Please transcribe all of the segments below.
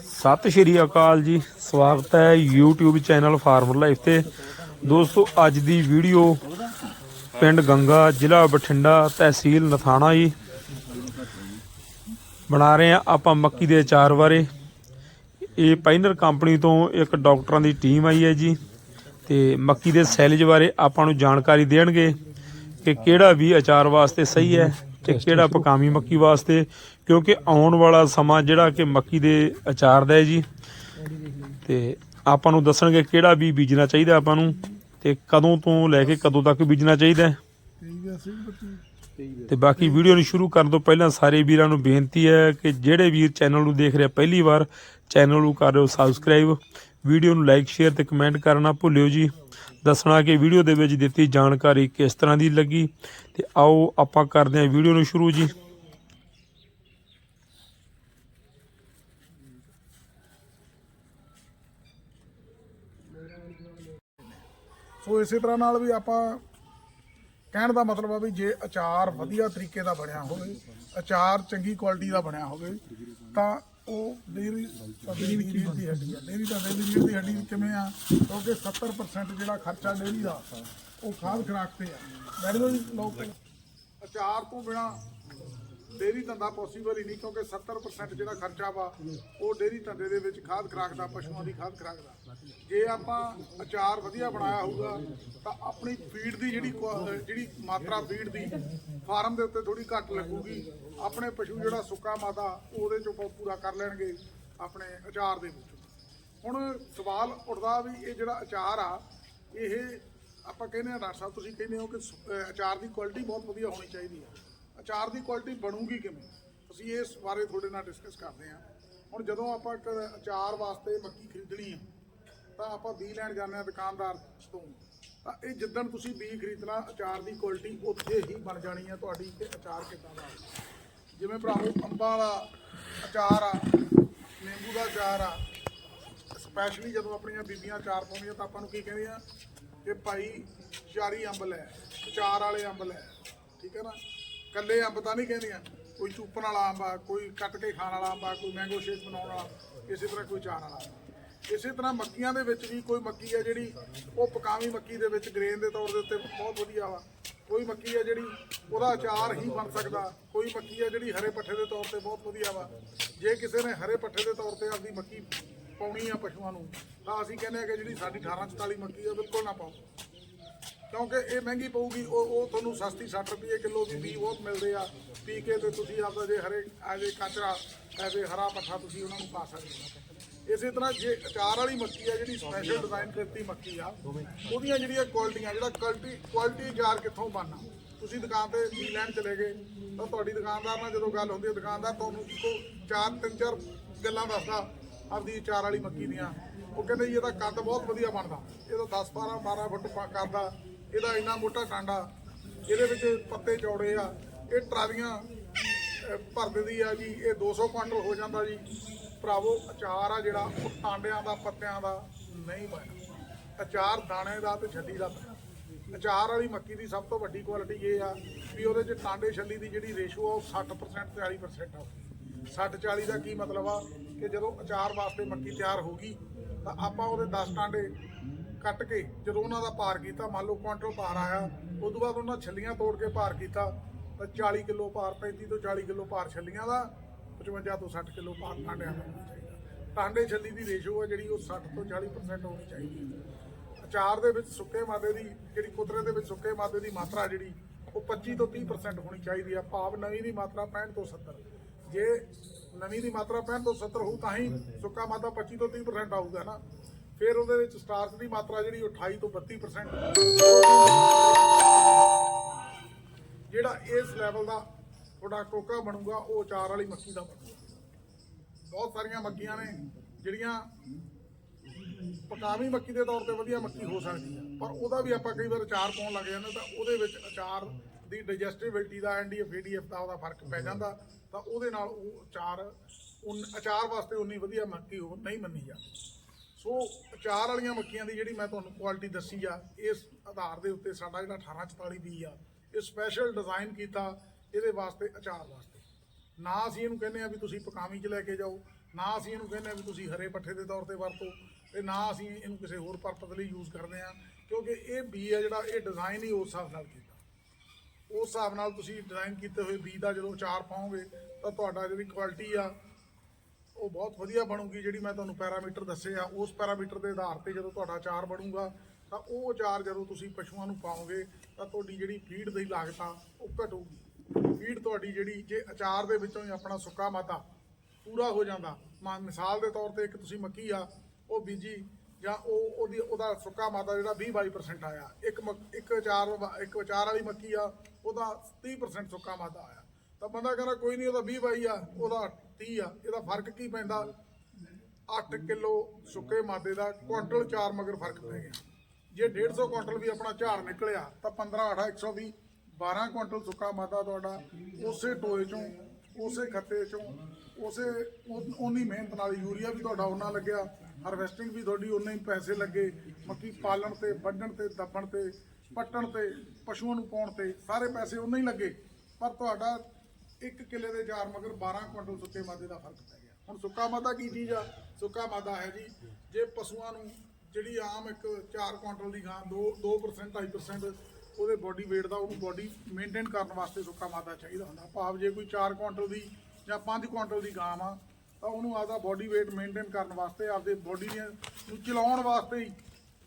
ਸਤਿ ਸ਼੍ਰੀ ਅਕਾਲ ਜੀ। ਸਵਾਗਤ ਹੈ YouTube ਚੈਨਲ ਫਾਰਮਰ ਲਾਈਫ ਤੇ। ਦੋਸਤੋ ਅੱਜ ਦੀ ਵੀਡੀਓ ਪਿੰਡ ਗੰਗਾ ਜ਼ਿਲ੍ਹਾ ਬਠਿੰਡਾ ਤਹਿਸੀਲ ਨਥਾਣਾ ਜੀ। ਬਣਾ ਰਹੇ ਆ ਆਪਾਂ ਮੱਕੀ ਦੇ ਅਚਾਰ ਬਾਰੇ। ਇਹ ਪਾਈਨਰ ਕੰਪਨੀ ਤੋਂ ਇੱਕ ਡਾਕਟਰਾਂ ਦੀ ਟੀਮ ਆਈ ਹੈ ਜੀ। ਤੇ ਮੱਕੀ ਦੇ ਸੈਲਜ ਬਾਰੇ ਆਪਾਂ ਨੂੰ ਜਾਣਕਾਰੀ ਦੇਣਗੇ ਕਿ ਕਿਹੜਾ ਵੀ ਅਚਾਰ ਵਾਸਤੇ ਸਹੀ ਹੈ ਤੇ ਕਿਹੜਾ ਪਕਾਮੀ ਮੱਕੀ ਵਾਸਤੇ ਕਿਉਂਕਿ ਆਉਣ ਵਾਲਾ ਸਮਾਂ ਜਿਹੜਾ ਕਿ ਮੱਕੀ ਦੇ ਅਚਾਰ ਦਾ ਹੈ ਜੀ, ਤੇ ਆਪਾਂ ਨੂੰ ਦੱਸਣਗੇ ਕਿਹੜਾ ਵੀ ਬੀਜਣਾ ਚਾਹੀਦਾ ਆਪਾਂ ਨੂੰ, ਤੇ ਕਦੋਂ ਤੋਂ ਲੈ ਕੇ ਕਦੋਂ ਤੱਕ ਬੀਜਣਾ ਚਾਹੀਦਾ ਹੈ। ਤੇ ਬਾਕੀ ਵੀਡੀਓ ਨੂੰ ਸ਼ੁਰੂ ਕਰਨ ਤੋਂ ਪਹਿਲਾਂ ਸਾਰੇ ਵੀਰਾਂ ਨੂੰ ਬੇਨਤੀ ਹੈ ਕਿ ਜਿਹੜੇ ਵੀਰ ਚੈਨਲ ਨੂੰ ਦੇਖ ਰਿਹਾ ਪਹਿਲੀ ਵਾਰ, ਚੈਨਲ ਨੂੰ ਕਰ ਦਿਓ ਸਬਸਕ੍ਰਾਈਬ। ਵੀਡੀਓ ਨੂੰ ਲਾਈਕ, ਸ਼ੇਅਰ ਤੇ ਕਮੈਂਟ ਕਰਨਾ ਭੁੱਲਿਓ ਜੀ। ਦੱਸਣਾ ਕਿ ਵੀਡੀਓ ਦੇ ਵਿੱਚ ਦਿੱਤੀ ਜਾਣਕਾਰੀ ਕਿਸ ਤਰ੍ਹਾਂ ਦੀ ਲੱਗੀ, ਤੇ ਆਓ ਆਪਾਂ ਕਰਦੇ ਹਾਂ ਵੀਡੀਓ ਨੂੰ ਸ਼ੁਰੂ ਜੀ। ਸੋ ਇਸੇ ਤਰ੍ਹਾਂ ਨਾਲ ਵੀ ਆਪਾਂ ਕਹਿਣ ਦਾ ਮਤਲਬ ਆ ਵੀ ਜੇ ਅਚਾਰ ਵਧੀਆ ਤਰੀਕੇ ਦਾ ਬਣਿਆ ਹੋਵੇ, ਅਚਾਰ ਚੰਗੀ ਕੁਆਲਿਟੀ ਦਾ ਬਣਿਆ ਹੋਵੇ, ਤਾਂ ਉਹ ਡੇਰੀ ਡੇਰੀ ਦੀ ਦੀ ਹੱਡੀ ਆ। ਡੇਰੀ ਦਾ ਡੇਰੀ ਰੀੜ ਦੀ ਹੱਡੀ ਕਿਵੇਂ ਆ? ਕਿਉਂਕਿ 70% ਜਿਹੜਾ ਖਰਚਾ ਡੇਰੀ ਦਾ, ਉਹ ਖਾਦ ਖਰਾਕ ਤੇ ਆ। ਮੈਡਮ ਲੋਕ ਅਚਾਰ ਤੋਂ ਬਿਨਾ ਡੇਰੀ ਧੰਦਾ ਪੋਸੀਬਲ ਹੀ ਨਹੀਂ ਕਿਉਂਕਿ 70% ਜਿਹੜਾ ਖਰਚਾ ਵਾ, ਉਹ ਡੇਰੀ ਧੰਦੇ ਦੇ ਵਿੱਚ ਖਾਦ ਖਰਾਕ ਦਾ, ਪਸ਼ੂਆਂ ਦੀ ਖਾਦ ਖਰਾਕ ਦਾ। ਜੇ ਆਪਾਂ ਅਚਾਰ ਵਧੀਆ ਬਣਾਇਆ ਹੋਊਗਾ, ਤਾਂ ਆਪਣੀ ਫੀਡ ਦੀ ਜਿਹੜੀ ਕੁਆ- ਜਿਹੜੀ ਮਾਤਰਾ ਫੀਡ ਦੀ, ਫਾਰਮ ਦੇ ਉੱਤੇ ਥੋੜੀ ਘੱਟ ਲੱਗੂਗੀ। ਆਪਣੇ ਪਸ਼ੂ ਜਿਹੜਾ ਸੁੱਕਾ ਮਾਦਾ, ਉਹਦੇ ਚੋਂ ਪੂਰਾ ਕਰ ਲੈਣਗੇ ਆਪਣੇ ਅਚਾਰ ਦੇ ਵਿੱਚ। ਹੁਣ ਸਵਾਲ ਉੱਠਦਾ ਵੀ ਇਹ ਜਿਹੜਾ ਅਚਾਰ ਆ, ਇਹ ਆਪਾਂ ਕਹਿੰਦੇ ਆ ਡਾਕਟਰ ਸਾਹਿਬ, ਤੁਸੀਂ ਕਹਿੰਦੇ ਹੋ ਕਿ ਸੁ- ਅਚਾਰ ਦੀ ਕੁਆਲਿਟੀ ਬਹੁਤ ਵਧੀਆ ਹੋਣੀ ਚਾਹੀਦੀ ਹੈ। ਅਚਾਰ ਦੀ ਕੁਆਲਿਟੀ ਬਣੂਗੀ ਕਿਵੇਂ? ਅਸੀਂ ਇਸ ਬਾਰੇ ਤੁਹਾਡੇ ਨਾਲ ਡਿਸਕਸ ਕਰਦੇ ਹਾਂ। ਹੁਣ ਜਦੋਂ ਆਪਾਂ ਇੱਕ ਅਚਾਰ ਵਾਸਤੇ ਮੱਕੀ ਖਰੀਦਣੀ ਹੈ, ਤਾਂ ਆਪਾਂ ਬੀ ਲੈਣ ਜਾਂਦੇ ਹਾਂ ਦੁਕਾਨਦਾਰ ਤੋਂ। ਤਾਂ ਇਹ ਜਿੱਦਣ ਤੁਸੀਂ ਬੀ ਖਰੀਦਣਾ, ਅਚਾਰ ਦੀ ਕੁਆਲਿਟੀ ਉੱਥੇ ਹੀ ਬਣ ਜਾਣੀ ਹੈ। ਤੁਹਾਡੀ ਕਿ ਅਚਾਰ ਕਿੱਦਾਂ ਦਾ ਹੈ। ਜਿਵੇਂ ਭਰਾਵੋ, ਅੰਬਾਂ ਵਾਲਾ ਅਚਾਰ ਆ, ਨਿੰਬੂ ਦਾ ਅਚਾਰ ਆ ਸਪੈਸ਼ਲੀ ਜਦੋਂ ਆਪਣੀਆਂ ਬੀਬੀਆਂ ਅਚਾਰ ਪਾਉਂਦੀਆਂ, ਤਾਂ ਆਪਾਂ ਨੂੰ ਕੀ ਕਹਿੰਦੀਆਂ, ਕਿ ਭਾਈ ਚਾਰੀ ਅੰਬ ਲੈ, ਅਚਾਰ ਵਾਲੇ ਅੰਬ ਲੈ। ਠੀਕ ਹੈ ਨਾ? ਕੱਲੇ ਅੰਬ ਤਾਂ ਨਹੀਂ ਕਹਿੰਦੀਆਂ। ਕੋਈ ਚੂਪਣ ਵਾਲਾ ਅੰਬ ਆ, ਕੋਈ ਕੱਟ ਕੇ ਖਾਣ ਵਾਲਾ ਅੰਬ ਆ, ਕੋਈ ਮੈਂਗੋ ਸ਼ੇਕ ਬਣਾਉਣ ਵਾਲਾ ਇਸੇ ਤਰ੍ਹਾਂ ਕੋਈ ਚਾਰ ਵਾਲਾ ਇਸੇ ਤਰ੍ਹਾਂ ਮੱਕੀਆਂ ਦੇ ਵਿੱਚ ਵੀ ਕੋਈ ਮੱਕੀ ਆ ਜਿਹੜੀ ਉਹ ਪਕਾਵੀ ਮੱਕੀ ਦੇ ਵਿੱਚ ਗ੍ਰੇਨ ਦੇ ਤੌਰ ਦੇ ਉੱਤੇ ਬਹੁਤ ਵਧੀਆ ਵਾ। ਕੋਈ ਮੱਕੀ ਆ ਜਿਹੜੀ ਉਹਦਾ ਅਚਾਰ ਹੀ ਬਣ ਸਕਦਾ। ਕੋਈ ਮੱਕੀ ਆ ਜਿਹੜੀ ਹਰੇ ਪੱਠੇ ਦੇ ਤੌਰ ਤੇ ਬਹੁਤ ਵਧੀਆ ਵਾ। ਜੇ ਕਿਸੇ ਨੇ ਹਰੇ ਪੱਠੇ ਦੇ ਤੌਰ ਤੇ ਆਪਦੀ ਮੱਕੀ ਪਾਉਣੀ ਆ ਪਸ਼ੂਆਂ ਨੂੰ, ਤਾਂ ਅਸੀਂ ਕਹਿੰਦੇ ਆ ਕਿ ਜਿਹੜੀ ਸਾਡੀ 1844 ਮੱਕੀ ਆ, ਬਿਲਕੁਲ ਨਾ ਪਾਓ। ਕਿਉਂਕਿ ਇਹ ਮਹਿੰਗੀ ਪਊਗੀ, ਉਹ ਉਹ ਤੁਹਾਨੂੰ ਸਸਤੀ 60 ਰੁਪਏ ਕਿਲੋ ਵੀ ਬੀ ਬਹੁਤ ਮਿਲਦੇ ਆ। ਪੀ ਕੇ ਤੇ ਤੁਸੀਂ ਆਪਦਾ ਜੇ ਹਰੇ ਐਵੇਂ ਕਾਚਰਾ ਐਵੇਂ ਹਰਾ ਪੱਠਾ ਤੁਸੀਂ ਉਹਨਾਂ ਨੂੰ ਪਾ ਸਕਦੇ ਹੋ। ਇਸੇ ਤਰ੍ਹਾਂ ਜੇ ਅਚਾਰ ਵਾਲੀ ਮੱਕੀ ਆ, ਜਿਹੜੀ ਸਪੈਸ਼ਲ ਡਿਜ਼ਾਈਨ ਕਰਤੀ ਮੱਕੀ ਆ, ਉਹਦੀਆਂ ਜਿਹੜੀਆਂ ਕੁਆਲਿਟੀਆਂ ਜਿਹੜਾ ਕੁਆਲਿਟੀ ਕੁਆਲਿਟੀ ਅਚਾਰ ਕਿੱਥੋਂ ਬਣਨਾ? ਤੁਸੀਂ ਦੁਕਾਨ ਤੇ ਬੀ ਲੈਣ ਚਲੇ ਗਏ, ਤਾਂ ਤੁਹਾਡੀ ਦੁਕਾਨਦਾਰ ਨਾਲ ਜਦੋਂ ਗੱਲ ਹੁੰਦੀ ਹੈ, ਦੁਕਾਨਦਾਰ ਤੁਹਾਨੂੰ ਇੱਕੋ ਚਾਰ ਤਿੰਨ ਚਾਰ ਗੱਲਾਂ ਦੱਸਦਾ, ਆਪਦੀ ਅਚਾਰ ਵਾਲੀ ਮੱਕੀ ਦੀਆਂ। ਉਹ ਕਹਿੰਦੇ ਜੀ, ਇਹਦਾ ਕੱਦ ਬਹੁਤ ਵਧੀਆ ਬਣਦਾ। ਇਹਦਾ 10 12 12 ਫੁੱਟ ਕਰਦਾ। ਇਹਦਾ ਇੰਨਾ ਮੋਟਾ ਟਾਂਡਾ ਇਹਦੇ ਵਿੱਚ ਪੱਤੇ ਚੌੜੇ ਆ, ਇਹ ਟਰਾਲੀਆਂ ਭਰ ਦਿੰਦੀ ਆ ਜੀ, ਇਹ 200 ਕੁਇੰਟਲ ਹੋ ਜਾਂਦਾ ਜੀ। ਭਰਾਵੋ, ਅਚਾਰ ਆ ਜਿਹੜਾ, ਉਹ ਟਾਂਡਿਆਂ ਦਾ, ਪੱਤਿਆਂ ਦਾ ਨਹੀਂ ਬਣਦਾ। ਅਚਾਰ ਦਾਣੇ ਦਾ ਤੇ ਛੱਡੀ ਦਾ ਬਣਦਾ। ਅਚਾਰ ਵਾਲੀ ਮੱਕੀ ਦੀ ਸਭ ਤੋਂ ਵੱਡੀ ਕੁਆਲਿਟੀ ਇਹ ਆ ਵੀ ਉਹਦੇ ਚ ਟਾਂਡੇ ਛੱਲੀ ਦੀ ਜਿਹੜੀ ਰੇਸ਼ੋ ਆ ਉਹ 60% ਤੇ 40% ਆ। 60 40 ਦਾ ਕੀ ਮਤਲਬ ਆ? ਕਿ ਜਦੋਂ ਅਚਾਰ ਵਾਸਤੇ ਮੱਕੀ ਤਿਆਰ ਹੋ ਗਈ, ਤਾਂ ਆਪਾਂ ਉਹਦੇ 10 ਟਾਂਡੇ ਕੱਟ ਕੇ ਜਦੋਂ ਉਹਨਾਂ ਦਾ ਭਾਰ ਕੀਤਾ, ਮੰਨ ਲਓ ਕੁਆਂਟਲ ਭਾਰ ਆਇਆ ਉਸ ਤੋਂ ਬਾਅਦ ਉਹਨਾਂ ਛੱਲੀਆਂ ਤੋੜ ਕੇ ਭਾਰ ਕੀਤਾ, ਤਾਂ 40 ਕਿਲੋ ਭਾਰ 35 ਤੋਂ 40 ਕਿਲੋ ਭਾਰ ਛੱਲੀਆਂ ਦਾ 55 ਤੋਂ 60 ਕਿਲੋ ਭਾਰ ਟਾਂਡਿਆਂ ਦਾ ਹੋਣਾ ਚਾਹੀਦਾ। ਟਾਂਡੇ ਛੱਲੀ ਦੀ ਰੇਸ਼ੋ ਹੈ ਜਿਹੜੀ, ਉਹ 60 ਤੋਂ 40% ਹੋਣੀ ਚਾਹੀਦੀ ਹੈ। ਅਚਾਰ ਦੇ ਵਿੱਚ ਸੁੱਕੇ ਮਾਦੇ ਦੀ, ਜਿਹੜੀ ਕੁਦਰਤ ਦੇ ਵਿੱਚ ਸੁੱਕੇ ਮਾਦੇ ਦੀ ਮਾਤਰਾ ਜਿਹੜੀ, ਉਹ 25 ਤੋਂ 30% ਹੋਣੀ ਚਾਹੀਦੀ ਆ। ਭਾਵ ਨਵੀਂ ਦੀ ਮਾਤਰਾ 65 ਤੋਂ 70 ਜੇ ਨਵੀਂ ਦੀ ਮਾਤਰਾ 65 ਤੋਂ 70 ਹੋਊ, ਤਾਂ ਹੀ ਸੁੱਕਾ ਮਾਦਾ 25 ਤੋਂ 30% ਆਊਗਾ ਨਾ। ਫਿਰ ਉਹਦੇ ਵਿੱਚ ਸਟਾਰਚ ਦੀ ਮਾਤਰਾ ਜਿਹੜੀ ਉਹ 28 ਤੋਂ 32% ਜਿਹੜਾ ਇਸ ਲੈਵਲ ਦਾ ਤੁਹਾਡਾ ਟੋਕਾ ਬਣੂਗਾ, ਉਹ ਅਚਾਰ ਵਾਲੀ ਮੱਕੀ ਦਾ ਬਣੂਗਾ। ਬਹੁਤ ਸਾਰੀਆਂ ਮੱਕੀਆਂ ਨੇ, ਜਿਹੜੀਆਂ ਪਕਾਵੀ ਮੱਕੀ ਦੇ ਤੌਰ ਤੇ ਵਧੀਆ ਮੱਕੀ ਹੋ ਸਕਦੀ ਹੈ ਪਰ ਉਹਦਾ ਵੀ ਆਪਾਂ ਕਈ ਵਾਰ ਅਚਾਰ ਪਾਉਣ ਲੱਗ ਜਾਂਦੇ ਤਾਂ ਉਹਦੇ ਵਿੱਚ ਅਚਾਰ ਦੀ ਡਾਈਜੈਸਟਿਬਿਲਟੀ ਦਾ ਐਨਡੀਐਫ ਏਡੀਐਫ ਦਾ ਉਹਦਾ ਫ਼ਰਕ ਪੈ ਜਾਂਦਾ, ਤਾਂ ਉਹਦੇ ਨਾਲ ਉਹ ਅਚਾਰ, ਉਨ ਅਚਾਰ ਵਾਸਤੇ ਉਨੀ ਵਧੀਆ ਮੱਕੀ ਉਹ ਨਹੀਂ ਮੰਨੀ ਜਾਂਦੀ। ਸੋ ਅਚਾਰ ਵਾਲੀਆਂ ਮੱਕੀਆਂ ਦੀ ਜਿਹੜੀ ਮੈਂ ਤੁਹਾਨੂੰ ਕੁਆਲਿਟੀ ਦੱਸੀ ਆ, ਇਸ ਆਧਾਰ ਦੇ ਉੱਤੇ ਸਾਡਾ ਜਿਹੜਾ 1844 ਬੀ ਆ, ਇਹ ਸਪੈਸ਼ਲ ਡਿਜ਼ਾਈਨ ਕੀਤਾ, ਇਹਦੇ ਵਾਸਤੇ ਅਚਾਰ ਵਾਸਤੇ। ਨਾ ਅਸੀਂ ਇਹਨੂੰ ਕਹਿੰਦੇ ਆ ਵੀ ਤੁਸੀਂ ਪਕਾਵੀ ਚ ਲੈ ਕੇ ਜਾਓ, ਨਾ ਅਸੀਂ ਇਹਨੂੰ ਕਹਿੰਦੇ ਆ ਵੀ ਤੁਸੀਂ ਹਰੇ ਪੱਠੇ ਦੇ ਤੌਰ ਤੇ ਵਰਤੋ, ਤੇ ਨਾ ਅਸੀਂ ਇਹਨੂੰ ਕਿਸੇ ਹੋਰ ਪਰਪਸ ਲਈ ਯੂਜ਼ ਕਰਦੇ ਆ, ਕਿਉਂਕਿ ਇਹ ਬੀ ਆ ਜਿਹੜਾ, ਇਹ ਡਿਜ਼ਾਈਨ ਹੀ ਉਸ ਹਿਸਾਬ ਨਾਲ ਕੀਤਾ। ਉਸ ਹਿਸਾਬ ਨਾਲ ਤੁਸੀਂ ਡਿਜ਼ਾਈਨ ਕੀਤੇ ਹੋਏ ਬੀ ਦਾ ਜਦੋਂ ਅਚਾਰ ਪਾਓਗੇ, ਤਾਂ ਤੁਹਾਡਾ ਜਿਹੜੀ ਕੁਆਲਿਟੀ ਆ ਉਹ ਬਹੁਤ ਵਧੀਆ ਬਣੂਗੀ ਜਿਹੜੀ ਮੈਂ ਤੁਹਾਨੂੰ ਪੈਰਾਮੀਟਰ ਦੱਸੇ ਆ, ਉਸ ਪੈਰਾਮੀਟਰ ਦੇ ਆਧਾਰ ਤੇ ਜਦੋਂ ਤੁਹਾਡਾ ਅਚਾਰ ਬਣੂਗਾ, ਤਾਂ ਉਹ ਅਚਾਰ ਜਦੋਂ ਤੁਸੀਂ ਪਸ਼ੂਆਂ ਨੂੰ ਪਾਓਗੇ, ਤਾਂ ਤੁਹਾਡੀ ਜਿਹੜੀ ਫੀਡ ਦੀ ਲਾਗਤ ਆ ਉਹ ਘਟੂਗੀ। ਫੀਡ ਤੁਹਾਡੀ ਜਿਹੜੀ, ਜੇ ਅਚਾਰ ਦੇ ਵਿੱਚੋਂ ਹੀ ਆਪਣਾ ਸੁੱਕਾ ਮਾਤਾ ਪੂਰਾ ਹੋ ਜਾਂਦਾ, ਮ- ਮਿਸਾਲ ਦੇ ਤੌਰ ਤੇ ਇੱਕ ਤੁਸੀਂ ਮੱਕੀ ਆ, ਉਹ ਬੀਜੀ ਜਾਂ ਉਹ, ਉਹਦੀ, ਉਹਦਾ ਸੁੱਕਾ ਮਾਦਾ ਜਿਹੜਾ 20 22% ਆਇਆ, ਇੱਕ ਮੱਕ- ਇੱਕ ਅਚਾਰ ਇੱਕ ਅਚਾਰ ਵਾਲੀ ਮੱਕੀ ਆ, ਉਹਦਾ 30% ਸੁੱਕਾ ਮਾਦਾ ਆਇਆ। ਤਾਂ ਬੰਦਾ ਕਹਿੰਦਾ ਕੋਈ ਨਹੀਂ, ਉਹਦਾ 20 ਬਾਈ ਆ, ਉਹਦਾ 30 ਆ, ਇਹਦਾ ਫ਼ਰਕ ਕੀ ਪੈਂਦਾ? 8 ਕਿਲੋ ਸੁੱਕੇ ਮਾਦੇ ਦਾ ਕੁਆਂਟਲ ਚਾਰ ਮਗਰ ਫ਼ਰਕ ਪੈ ਗਿਆ। ਜੇ 150 ਕੁਆਂਟਲ ਵੀ ਆਪਣਾ ਝਾੜ ਨਿਕਲਿਆ, ਤਾਂ 15 8 120 12 ਕੁਆਂਟਲ ਸੁੱਕਾ ਮਾਦਾ ਤੁਹਾਡਾ ਉਸੇ ਟੋਏ ਚੋਂ, ਉਸੇ ਖੱਤੇ ਚੋਂ, ਉਸੇ ਉਨ- ਉਨੀ ਮਿਹਨਤ ਨਾਲ ਯੂਰੀਆ ਵੀ ਤੁਹਾਡਾ ਉਹਨਾਂ ਲੱਗਿਆ, ਹਾਰਵੈਸਟਿੰਗ ਵੀ ਤੁਹਾਡੀ ਉਨੇ ਹੀ ਪੈਸੇ ਲੱਗੇ, ਮੱਕੀ ਪਾਲਣ ਤੇ, ਵੱਢਣ ਤੇ, ਦੱਬਣ ਤੇ, ਪੱਟਣ ਤੇ, ਪਸ਼ੂਆਂ ਨੂੰ ਪਾਉਣ ਤੇ, ਸਾਰੇ ਪੈਸੇ ਉਨੇ ਹੀ ਲੱਗੇ। ਪਰ ਤੁਹਾਡਾ ਇੱਕ ਕਿੱਲੇ ਦੇ ਚਾਰ ਮਗਰ 12 ਕੁਇੰਟਲ ਸੁੱਕੇ ਮਾਦੇ ਦਾ ਫ਼ਰਕ ਪੈ ਗਿਆ। ਹੁਣ ਸੁੱਕਾ ਮਾਦਾ ਕੀ ਚੀਜ਼ ਆ? ਸੁੱਕਾ ਮਾਦਾ ਹੈ ਜੀ। ਜੇ ਪਸ਼ੂਆਂ ਨੂੰ ਜਿਹੜੀ ਆਮ ਇੱਕ 4 ਕੁਇੰਟਲ ਦੀ ਗਾਂ 2 2% 2.5% ਉਹਦੇ ਬੋਡੀ weight ਦਾ, ਉਹਨੂੰ ਬੋਡੀ ਮੇਨਟੇਨ ਕਰਨ ਵਾਸਤੇ ਸੁੱਕਾ ਮਾਦਾ ਚਾਹੀਦਾ ਹੁੰਦਾ। ਭਾਵ ਜੇ ਕੋਈ 4 ਕੁਇੰਟਲ ਦੀ ਜਾਂ 5 ਕੁਇੰਟਲ ਦੀ ਗਾਂ ਆ ਤਾਂ ਉਹਨੂੰ ਆਪਦਾ ਬੋਡੀ weight ਮੇਨਟੇਨ ਕਰਨ ਵਾਸਤੇ, ਆਪਦੇ ਬੋਡੀ ਨੂੰ ਚਲਾਉਣ ਵਾਸਤੇ ਹੀ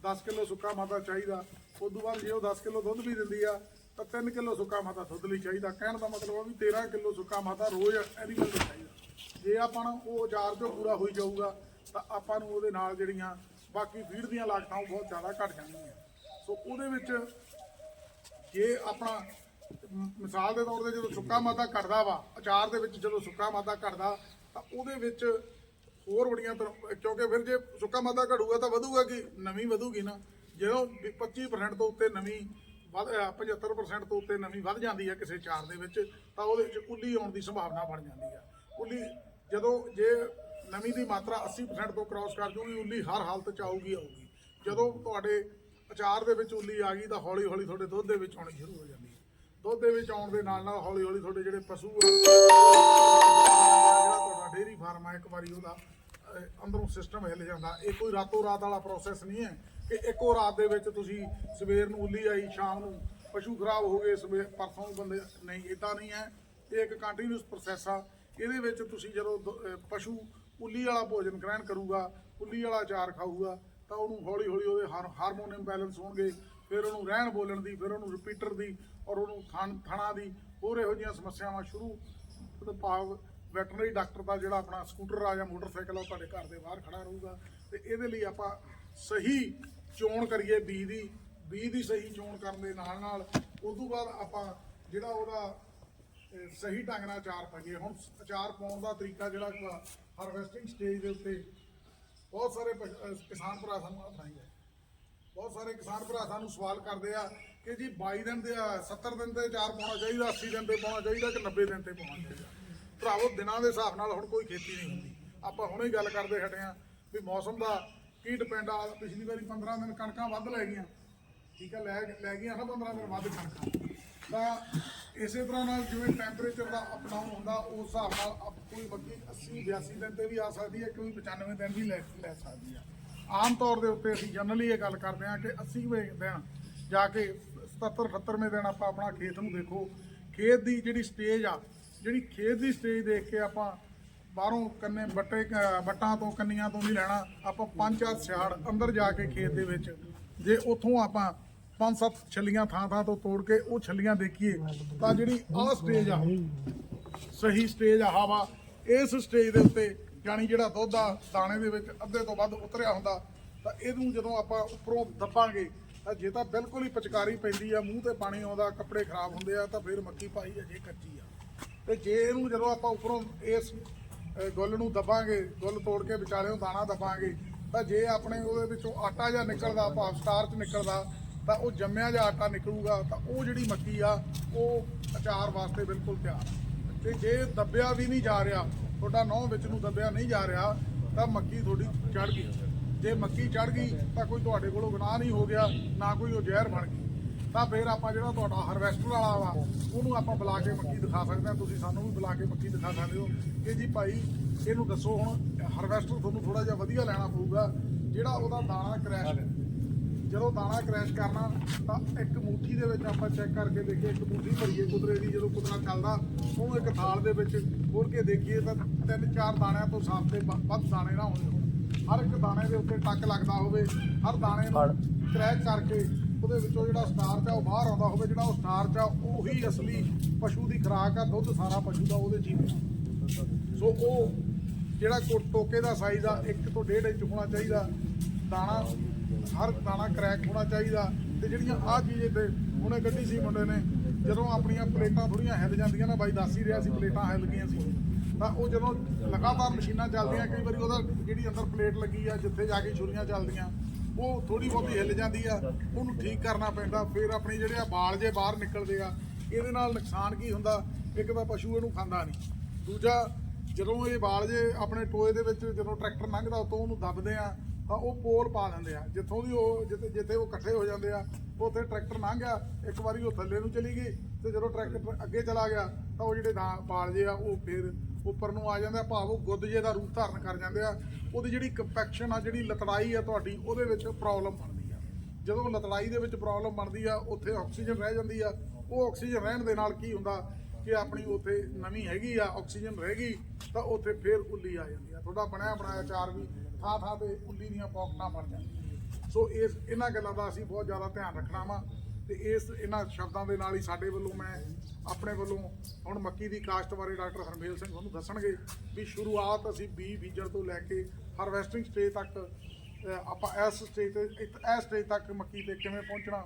10 ਕਿਲੋ ਸੁੱਕਾ ਮਾਦਾ ਚਾਹੀਦਾ। ਉਸ ਤੋਂ ਬਾਅਦ ਜੇ ਉਹ 10 ਕਿਲੋ ਦੁੱਧ ਵੀ ਦਿੰਦੀ ਆ ਤਾਂ 3 ਕਿਲੋ ਸੁੱਕਾ ਮਾਤਾ ਦੁੱਧ ਲਈ ਚਾਹੀਦਾ। ਕਹਿਣ ਦਾ ਮਤਲਬ ਆ ਵੀ 13 ਕਿਲੋ ਸੁੱਕਾ ਮਾਤਾ ਰੋਜ਼ ਐਨੀਮਲ ਨੂੰ ਚਾਹੀਦਾ। ਜੇ ਆਪਾਂ ਨੂੰ ਉਹ ਚਾਰ ਚੋਂ ਪੂਰਾ ਹੋਈ ਜਾਊਗਾ, ਤਾਂ ਆਪਾਂ ਨੂੰ ਉਹਦੇ ਨਾਲ ਜਿਹੜੀਆਂ ਬਾਕੀ ਫੀਡ ਦੀਆਂ ਲਾਗਤਾਂ ਉਹ ਬਹੁਤ ਜ਼ਿਆਦਾ ਘਟ ਜਾਣਗੀਆਂ ਸੋ ਉਹਦੇ ਵਿੱਚ ਜੇ ਆਪਣਾ ਮਿਸਾਲ ਦੇ ਤੌਰ ਤੇ ਜਦੋਂ ਸੁੱਕਾ ਮਾਦਾ ਘਟਦਾ ਵਾ ਅਚਾਰ ਦੇ ਵਿੱਚ ਜਦੋਂ ਸੁੱਕਾ ਮਾਦਾ ਘਟਦਾ, ਤਾਂ ਉਹਦੇ ਵਿੱਚ ਹੋਰ ਬੜੀਆਂ ਕਿਉਂਕਿ ਫਿਰ ਜੇ ਸੁੱਕਾ ਮਾਦਾ ਘਟੂਗਾ ਤਾਂ ਵਧੂਗਾ ਕਿ? ਨਵੀਂ ਵਧੂਗੀ ਨਾ। ਜਦੋਂ ਵੀ 25% ਤੋਂ ਉੱਤੇ ਨਵੀਂ ਵੱਧ ਅ, 75% ਤੋਂ ਉੱਤੇ ਨਮੀ ਵੱਧ ਜਾਂਦੀ ਹੈ ਕਿਸੇ ਚਾਰ ਦੇ ਵਿੱਚ ਤਾਂ ਉਹਦੇ ਵਿੱਚ ਉੱਲੀ ਆਉਣ ਦੀ ਸੰਭਾਵਨਾ ਬਣ ਜਾਂਦੀ ਹੈ। ਉੱਲੀ ਜਦੋਂ ਜੇ ਨਵੀਂ ਦੀ ਮਾਤਰਾ 80% ਤੋਂ ਕ੍ਰਾਸ ਕਰ ਜੂਗੀ ਉੱਲੀ ਹਰ ਹਾਲਤ ਚ ਆਊਗੀ ਆਊਗੀ। ਜਦੋਂ ਤੁਹਾਡੇ ਅਚਾਰ ਦੇ ਵਿੱਚ ਉੱਲੀ ਆ ਗਈ ਤਾਂ ਹੌਲੀ ਹੌਲੀ ਤੁਹਾਡੇ ਦੁੱਧ ਦੇ ਵਿੱਚ ਆਉਣੀ ਸ਼ੁਰੂ ਹੋ ਜਾਂਦੀ ਹੈ। ਦੁੱਧ ਦੇ ਵਿੱਚ ਆਉਣ ਦੇ ਨਾਲ ਨਾਲ ਹੌਲੀ ਹੌਲੀ ਤੁਹਾਡੇ ਜਿਹੜੇ ਪਸ਼ੂ ਜਿਹੜਾ ਤੁਹਾਡਾ ਡੇਅਰੀ ਫਾਰਮ ਆ ਇੱਕ ਵਾਰੀ ਉਹਦਾ ਅੰਦਰੋਂ ਸਿਸਟਮ ਹਿੱਲ ਜਾਂਦਾ। ਇਹ ਕੋਈ ਰਾਤੋਂ ਰਾਤ ਵਾਲਾ ਪ੍ਰੋਸੈਸ ਨਹੀਂ ਹੈ। ਕਿ ਇੱਕੋ ਰਾਤ ਦੇ ਵਿੱਚ ਤੁਸੀਂ ਸਵੇਰ ਨੂੰ ਉੱਲੀ ਆਈ, ਸ਼ਾਮ ਨੂੰ ਪਸ਼ੂ ਖਰਾਬ ਹੋ ਗਏ, ਸਵੇਰ ਪਰਸੋਂ ਨੂੰ ਬੰਦੇ ਨਹੀਂ ਇਦਾਂ ਨਹੀਂ ਹੈ। ਇਹ ਇੱਕ ਕੰਟੀਨਿਊਸ ਪ੍ਰੋਸੈਸ ਆ। ਇਹਦੇ ਵਿੱਚ ਤੁਸੀਂ ਜਦੋਂ ਦ- ਪਸ਼ੂ ਉੱਲੀ ਵਾਲਾ ਭੋਜਨ ਗ੍ਰਹਿਣ ਕਰੂਗਾ, ਉੱਲੀ ਵਾਲਾ ਚਾਰ ਖਾਊਗਾ, ਤਾਂ ਉਹਨੂੰ ਹੌਲੀ ਹੌਲੀ ਉਹਦੇ ਹਾਰ- ਹਾਰਮੋਨ ਇੰਬੈਲੈਂਸ ਹੋਣਗੇ, ਫਿਰ ਉਹਨੂੰ ਰਹਿਣ ਬੋਲਣ ਦੀ, ਫਿਰ ਉਹਨੂੰ ਰਿਪੀਟਰ ਦੀ ਔਰ ਉਹਨੂੰ ਥਣ ਥਣਾ ਦੀ ਹੋਰ ਇਹੋ ਜਿਹੀਆਂ ਸਮੱਸਿਆਵਾਂ ਸ਼ੁਰੂ ਉਹਦਾ ਭਾਵ ਵੈਟਰਨਰੀ ਡਾਕਟਰ ਦਾ ਜਿਹੜਾ ਆਪਣਾ ਸਕੂਟਰ ਆ ਜਾਂ ਮੋਟਰਸਾਈਕਲ ਆ, ਉਹ ਤੁਹਾਡੇ ਘਰ ਦੇ ਬਾਹਰ ਖੜਾ ਰਹੂਗਾ। ਤੇ ਇਹਦੇ ਲਈ ਆਪਾਂ ਸਹੀ ਚੋਣ ਕਰੀਏ ਬੀ ਦੀ ਬੀ ਦੀ ਸਹੀ ਚੋਣ ਕਰਨ ਦੇ ਨਾਲ ਨਾਲ ਉਸ ਤੋਂ ਬਾਅਦ ਆਪਾਂ ਜਿਹੜਾ ਉਹਦਾ ਸਹੀ ਢੰਗ ਨਾਲ ਅਚਾਰ ਪਾਈਏ। ਹੁਣ ਅਚਾਰ ਪਾਉਣ ਦਾ ਤਰੀਕਾ ਜਿਹੜਾ ਹਾਰਵੈਸਟਿੰਗ ਸਟੇਜ ਦੇ ਉੱਤੇ ਬਹੁਤ ਸਾਰੇ ਕਿਸਾਨ ਭਰਾ ਸਾਨੂੰ ਅਪਣਾਈ ਹੈ। ਬਹੁਤ ਸਾਰੇ ਕਿਸਾਨ ਭਰਾ ਸਾਨੂੰ ਸਵਾਲ ਕਰਦੇ ਆ ਕਿ ਜੀ 22 ਦਿਨ ਦੇ ਆ, 70 ਦਿਨ ਤੇ ਚਾਰ ਪਾਉਣਾ ਚਾਹੀਦਾ 80 ਦਿਨ ਤੇ ਪਾਉਣਾ ਚਾਹੀਦਾ ਕਿ 90 ਦਿਨ ਤੇ ਪਾਉਣਾ ਚਾਹੀਦਾ? ਭਰਾਵੋ ਦਿਨਾਂ ਦੇ ਹਿਸਾਬ ਨਾਲ ਹੁਣ ਕੋਈ ਖੇਤੀ ਨਹੀਂ ਹੁੰਦੀ। ਆਪਾਂ ਹੁਣੇ ਗੱਲ ਕਰਦੇ ਹਟੇ ਆ ਵੀ ਮੌਸਮ ਦਾ ਕੀ ਡਿਪੈਂਡ ਆ, ਪਿਛਲੀ ਵਾਰੀ 15 ਦਿਨ ਕਣਕਾਂ ਵੱਧ ਲੈ ਗਈਆਂ। ਠੀਕ ਆ, ਲੈ ਲੈ ਗਈਆਂ ਨਾ 15 ਦਿਨ ਵੱਧ ਕਣਕਾਂ। ਤਾਂ ਇਸੇ ਤਰ੍ਹਾਂ ਨਾਲ ਜਿਵੇਂ ਟੈਂਪਰੇਚਰ ਦਾ ਅਪ ਡਾਊਨ ਹੁੰਦਾ, ਉਸ ਹਿਸਾਬ ਨਾਲ ਅਪ ਕੋਈ ਮੱਕੀ 80 82 ਦਿਨ ਤੇ ਵੀ ਆ ਸਕਦੀ ਹੈ, ਕੋਈ 95 ਦਿਨ ਵੀ ਲੈ ਲੈ ਸਕਦੀ ਆ। ਆਮ ਤੌਰ ਦੇ ਉੱਤੇ ਅਸੀਂ ਜਨਰਲੀ ਇਹ ਗੱਲ ਕਰਦੇ ਹਾਂ ਕਿ 80ਵੇਂ ਦਿਨ ਜਾ ਕੇ 77 78ਵੇਂ ਦਿਨ ਆਪਾਂ ਆਪਣਾ ਖੇਤ ਨੂੰ ਦੇਖੋ। ਖੇਤ ਦੀ ਜਿਹੜੀ ਸਟੇਜ ਆ, ਜਿਹੜੀ ਖੇਤ ਦੀ ਸਟੇਜ ਦੇਖ ਕੇ ਆਪਾਂ ਬਾਹਰੋਂ ਕੰਨੇ ਬੱਟੇ ਕ- ਬੱਟਾਂ ਤੋਂ, ਕੰਨੀਆਂ ਤੋਂ ਨਹੀਂ ਲੈਣਾ। ਆਪਾਂ ਪੰਜ ਚਾਰ ਸਿਆੜ ਅੰਦਰ ਜਾ ਕੇ ਖੇਤ ਦੇ ਵਿੱਚ, ਜੇ ਉੱਥੋਂ ਆਪਾਂ ਪੰਜ ਸੱਤ ਛੱਲੀਆਂ ਥਾਂ ਥਾਂ ਤੋਂ ਤੋੜ ਕੇ ਉਹ ਛੱਲੀਆਂ ਦੇਖੀਏ, ਤਾਂ ਜਿਹੜੀ ਆਹ ਸਟੇਜ ਆ, ਸਹੀ ਸਟੇਜ ਆ ਹਵਾ, ਇਸ ਸਟੇਜ ਦੇ ਉੱਤੇ ਯਾਨੀ ਜਿਹੜਾ ਦੁੱਧ ਆ, ਦਾਣੇ ਦੇ ਵਿੱਚ ਅੱਧੇ ਤੋਂ ਵੱਧ ਉਤਰਿਆ ਹੁੰਦਾ, ਤਾਂ ਇਹਨੂੰ ਜਦੋਂ ਆਪਾਂ ਉੱਪਰੋਂ ਦੱਬਾਂਗੇ, ਤਾਂ ਜੇ ਤਾਂ ਬਿਲਕੁਲ ਹੀ ਪਚਕਾਰੀ ਪੈਂਦੀ ਆ, ਮੂੰਹ ਤੇ ਪਾਣੀ ਆਉਂਦਾ, ਕੱਪੜੇ ਖਰਾਬ ਹੁੰਦੇ ਆ, ਤਾਂ ਫਿਰ ਮੱਕੀ ਪਾਈ ਅਜੇ ਕੱਚੀ ਆ। ਤੇ ਜੇ ਇਹਨੂੰ ਜਦੋਂ ਆਪਾਂ ਉੱਪਰੋਂ ਇਸ ਗੁੱਲ ਨੂੰ ਦੱਬਾਂਗੇ, ਗੁੱਲ ਤੋੜ ਕੇ ਵਿਚਾਲਿਓਂ ਦਾਣਾ ਦੱਬਾਂਗੇ। ਤਾਂ ਜੇ ਆਪਣੇ ਉਹਦੇ ਵਿੱਚੋਂ ਆਟਾ ਜਾਂ ਨਿਕਲਦਾ, ਭਾਵ ਸਟਾਰਚ ਨਿਕਲਦਾ, ਤਾਂ ਉਹ ਜੰਮਿਆ ਜਿਹਾ ਆਟਾ ਨਿਕਲੂਗਾ, ਤਾਂ ਉਹ ਜਿਹੜੀ ਮੱਕੀ ਆ, ਉਹ ਅਚਾਰ ਵਾਸਤੇ ਬਿਲਕੁਲ ਤਿਆਰ। ਆ ਤੇ ਜੇ ਦੱਬਿਆ ਵੀ ਨਹੀਂ ਜਾ ਰਿਹਾ, ਤੁਹਾਡਾ ਨੌ ਵਿੱਚ ਨੂੰ ਦੱਬਿਆ ਨਹੀਂ ਜਾ ਰਿਹਾ, ਤਾਂ ਮੱਕੀ ਤੁਹਾਡੀ ਚੜ ਗਈ। ਜੇ ਮੱਕੀ ਚੜ ਗਈ, ਤਾਂ ਕੋਈ ਤੁਹਾਡੇ ਕੋਲੋਂ ਗੁਨਾਹ ਨਹੀਂ ਹੋ ਗਿਆ, ਨਾ ਕੋਈ ਉਹ ਜ਼ਹਿਰ ਬਣ ਗਈ। ਤਾਂ ਫਿਰ ਆਪਾਂ ਜਿਹੜਾ ਤੁਹਾਡਾ ਹਾਰਵੈਸਟਰ ਵਾਲਾ ਵਾ ਉਹਨੂੰ ਆਪਾਂ ਬੁਲਾ ਕੇ ਮੱਕੀ ਦਿਖਾ ਸਕਦੇ ਹਾਂ। ਤੁਸੀਂ ਸਾਨੂੰ ਵੀ ਬੁਲਾ ਕੇ ਮੱਕੀ ਦਿਖਾ ਸਕਦੇ ਹੋ। ਕਿ ਜੀ ਭਾਈ ਇਹਨੂੰ ਦੱਸੋ ਹੁਣ ਹਾਰਵੈਸਟਰ ਤੁਹਾਨੂੰ ਥੋੜਾ ਜਿਹਾ ਵਧੀਆ ਲੈਣਾ ਪਊਗਾ। ਜਿਹੜਾ ਉਹਦਾ ਦਾਣਾ ਕ੍ਰੈਸ਼ ਜਦੋਂ ਦਾਣਾ ਕ੍ਰੈਸ਼ ਕਰਨਾ ਤਾਂ ਇੱਕ ਮੁੱਠੀ ਦੇ ਵਿੱਚ ਆਪਾਂ ਚੈੱਕ ਕਰਕੇ ਦੇਖੀਏ। ਇੱਕ ਮੁੱਠੀ ਭਰੀਏ ਕੁਦਰੇ ਦੀ ਜਦੋਂ ਕੁਦਰਾ ਚੱਲਦਾ ਉਹਨੂੰ ਇੱਕ ਥਾਲ ਦੇ ਵਿੱਚ ਖੋਲ ਕੇ ਦੇਖੀਏ ਤਾਂ ਤਿੰਨ ਚਾਰ ਦਾਣਿਆਂ ਤੋਂ ਸਾਫ਼ ਤੇ ਵੱਧ ਦਾਣੇ ਨਾ ਹੋਣ। ਹਰ ਇੱਕ ਦਾਣੇ ਦੇ ਉੱਤੇ ਟੱਕ ਲੱਗਦਾ ਹੋਵੇ। ਹਰ ਦਾਣੇ ਨੂੰ ਕ੍ਰੈਕ ਕਰਕੇ ਉਹਦੇ ਵਿੱਚੋਂ ਜਿਹੜਾ ਸਟਾਰਚ ਆ ਉਹ ਬਾਹਰ ਆਉਂਦਾ ਹੋਵੇ, ਜਿਹੜਾ ਉਹ ਸਟਾਰਚ ਆ ਉਹੀ ਅਸਲੀ ਪਸ਼ੂ ਦੀ ਖੁਰਾਕ ਆ, ਦੁੱਧ ਸਾਰਾ ਪਸ਼ੂ ਦਾ, ਉਹਦੇ ਚ ਸੋ ਉਹ ਜਿਹੜਾ ਟੋਕੇ ਦਾ ਸਾਈਜ਼ ਆ 1 ਤੋਂ 1.5 ਇੰਚ ਹੋਣਾ ਚਾਹੀਦਾ। ਦਾਣਾ, ਹਰ ਦਾਣਾ ਕਰੈਕ ਹੋਣਾ ਚਾਹੀਦਾ। ਤੇ ਜਿਹੜੀਆਂ ਆ ਚੀਜ਼ ਇੱਥੇ, ਉਹਨੇ ਕੱਢੀ ਸੀ ਮੁੰਡੇ ਨੇ, ਜਦੋਂ ਆਪਣੀਆਂ ਪਲੇਟਾਂ ਥੋੜੀਆਂ ਹਿੱਲ ਜਾਂਦੀਆਂ ਨਾ, ਬਾਈ ਦੱਸ ਹੀ ਰਿਹਾ ਸੀ ਪਲੇਟਾਂ ਹਿੱਲ ਗਈਆਂ ਸੀ। ਤਾਂ ਉਹ ਜਦੋਂ ਲਗਾਤਾਰ ਮਸ਼ੀਨਾਂ ਚੱਲਦੀਆਂ, ਕਈ ਵਾਰੀ ਉਹਦਾ ਜਿਹੜੀ ਅੰਦਰ ਪਲੇਟ ਲੱਗੀ ਆ, ਜਿੱਥੇ ਜਾ ਕੇ ਛੁਰੀਆਂ ਚੱਲਦੀਆਂ ਉਹ ਥੋੜੀ ਬਹੁਤੀ ਹਿੱਲ ਜਾਂਦੀ ਆ, ਉਹਨੂੰ ਠੀਕ ਕਰਨਾ ਪੈਂਦਾ, ਫਿਰ ਆਪਣੀ ਜਿਹੜੇ ਆ ਬਾਲ ਜੇ ਬਾਹਰ ਨਿਕਲਦੇ ਆ, ਇਹਦੇ ਨਾਲ ਨੁਕਸਾਨ ਕੀ ਹੁੰਦਾ? ਇੱਕ ਤਾਂ ਪਸ਼ੂ ਇਹਨੂੰ ਖਾਂਦਾ ਨਹੀਂ। ਦੂਜਾ, ਜਦੋਂ ਇਹ ਬਾਲ ਜੇ ਆਪਣੇ ਟੋਏ ਦੇ ਵਿੱਚ ਜਦੋਂ ਟਰੈਕਟਰ ਲੰਘਦਾ, ਉਤੋਂ ਉਹਨੂੰ ਦੱਬਦੇ ਆ, ਤਾਂ ਉਹ ਪੋਲ ਪਾ ਦਿੰਦੇ ਆ। ਜਿੱਥੋਂ ਦੀ ਉਹ, ਜਿੱਥੇ ਜਿੱਥੇ ਉਹ ਇਕੱਠੇ ਹੋ ਜਾਂਦੇ ਆ, ਉੱਥੇ ਟਰੈਕਟਰ ਲੰਘ ਗਿਆ, ਇੱਕ ਵਾਰੀ ਉਹ ਥੱਲੇ ਨੂੰ ਚਲੀ ਗਈ, ਤੇ ਜਦੋਂ ਟਰੈਕਟਰ ਅੱਗੇ ਚਲਾ ਗਿਆ, ਤਾਂ ਉਹ ਜਿਹੜੇ ਦਾ- ਬਾਲ ਜੇ ਆ, ਉਹ ਫਿਰ ਉੱਪਰ ਨੂੰ ਆ ਜਾਂਦਾ ਭਾਵ ਉਹ ਗੁੱਦ ਜੇ ਦਾ ਰੂਪ ਧਾਰਨ ਕਰ ਜਾਂਦੇ ਆ, ਉਹਦੀ ਜਿਹੜੀ ਕੰਪੈਕਸ਼ਨ ਆ, ਜਿਹੜੀ ਲਤੜਾਈ ਆ ਤੁਹਾਡੀ, ਉਹਦੇ ਵਿੱਚ ਪ੍ਰੋਬਲਮ ਬਣਦੀ ਆ। ਜਦੋਂ ਲਤੜਾਈ ਦੇ ਵਿੱਚ ਪ੍ਰੋਬਲਮ ਬਣਦੀ ਆ, ਉੱਥੇ ਆਕਸੀਜਨ ਰਹਿ ਜਾਂਦੀ ਆ। ਉਹ ਆਕਸੀਜਨ ਰਹਿਣ ਦੇ ਨਾਲ ਕੀ ਹੁੰਦਾ ਕਿ ਆਪਣੀ ਉੱਥੇ ਨਮੀ ਹੈਗੀ ਆ ਆਕਸੀਜਨ ਰਹਿ ਗਈ, ਤਾਂ ਉੱਥੇ ਫੇਰ ਉੱਲੀ ਆ ਜਾਂਦੀ ਆ। ਤੁਹਾਡਾ ਬਣਿਆ ਬਣਾਇਆ ਚਾਰ ਵੀ ਥਾਂ ਥਾਂ ਤੇ ਉੱਲੀ ਦੀਆਂ ਪੌਕਟਾਂ ਬਣ ਜਾਂਦੀਆਂ। ਸੋ ਇਸ ਇਹਨਾਂ ਗੱਲਾਂ ਦਾ ਅਸੀਂ ਬਹੁਤ ਜ਼ਿਆਦਾ ਧਿਆਨ ਰੱਖਣਾ ਵਾ। ਤੇ ਇਸ ਇਹਨਾਂ ਸ਼ਬਦਾਂ ਦੇ ਨਾਲ ਹੀ ਸਾਡੇ ਵੱਲੋਂ ਮੈਂ ਆਪਣੇ ਵੱਲੋਂ ਹੁਣ ਮੱਕੀ ਦੀ ਕਾਸ਼ਤ ਬਾਰੇ ਡਾਕਟਰ ਹਰਮੇਲ ਸਿੰਘ ਤੁਹਾਨੂੰ ਦੱਸਣਗੇ ਵੀ ਸ਼ੁਰੂਆਤ ਅਸੀਂ ਬੀ ਬੀਜਣ ਤੋਂ ਲੈ ਕੇ ਹਾਰਵੈਸਟਿੰਗ ਸਟੇਜ ਤੱਕ ਆਪਾਂ ਇਸ ਸਟੇਜ ਤੇ ਇਸ ਸਟੇਜ ਤੱਕ ਮੱਕੀ ਤੇ ਕਿਵੇਂ ਪਹੁੰਚਣਾ,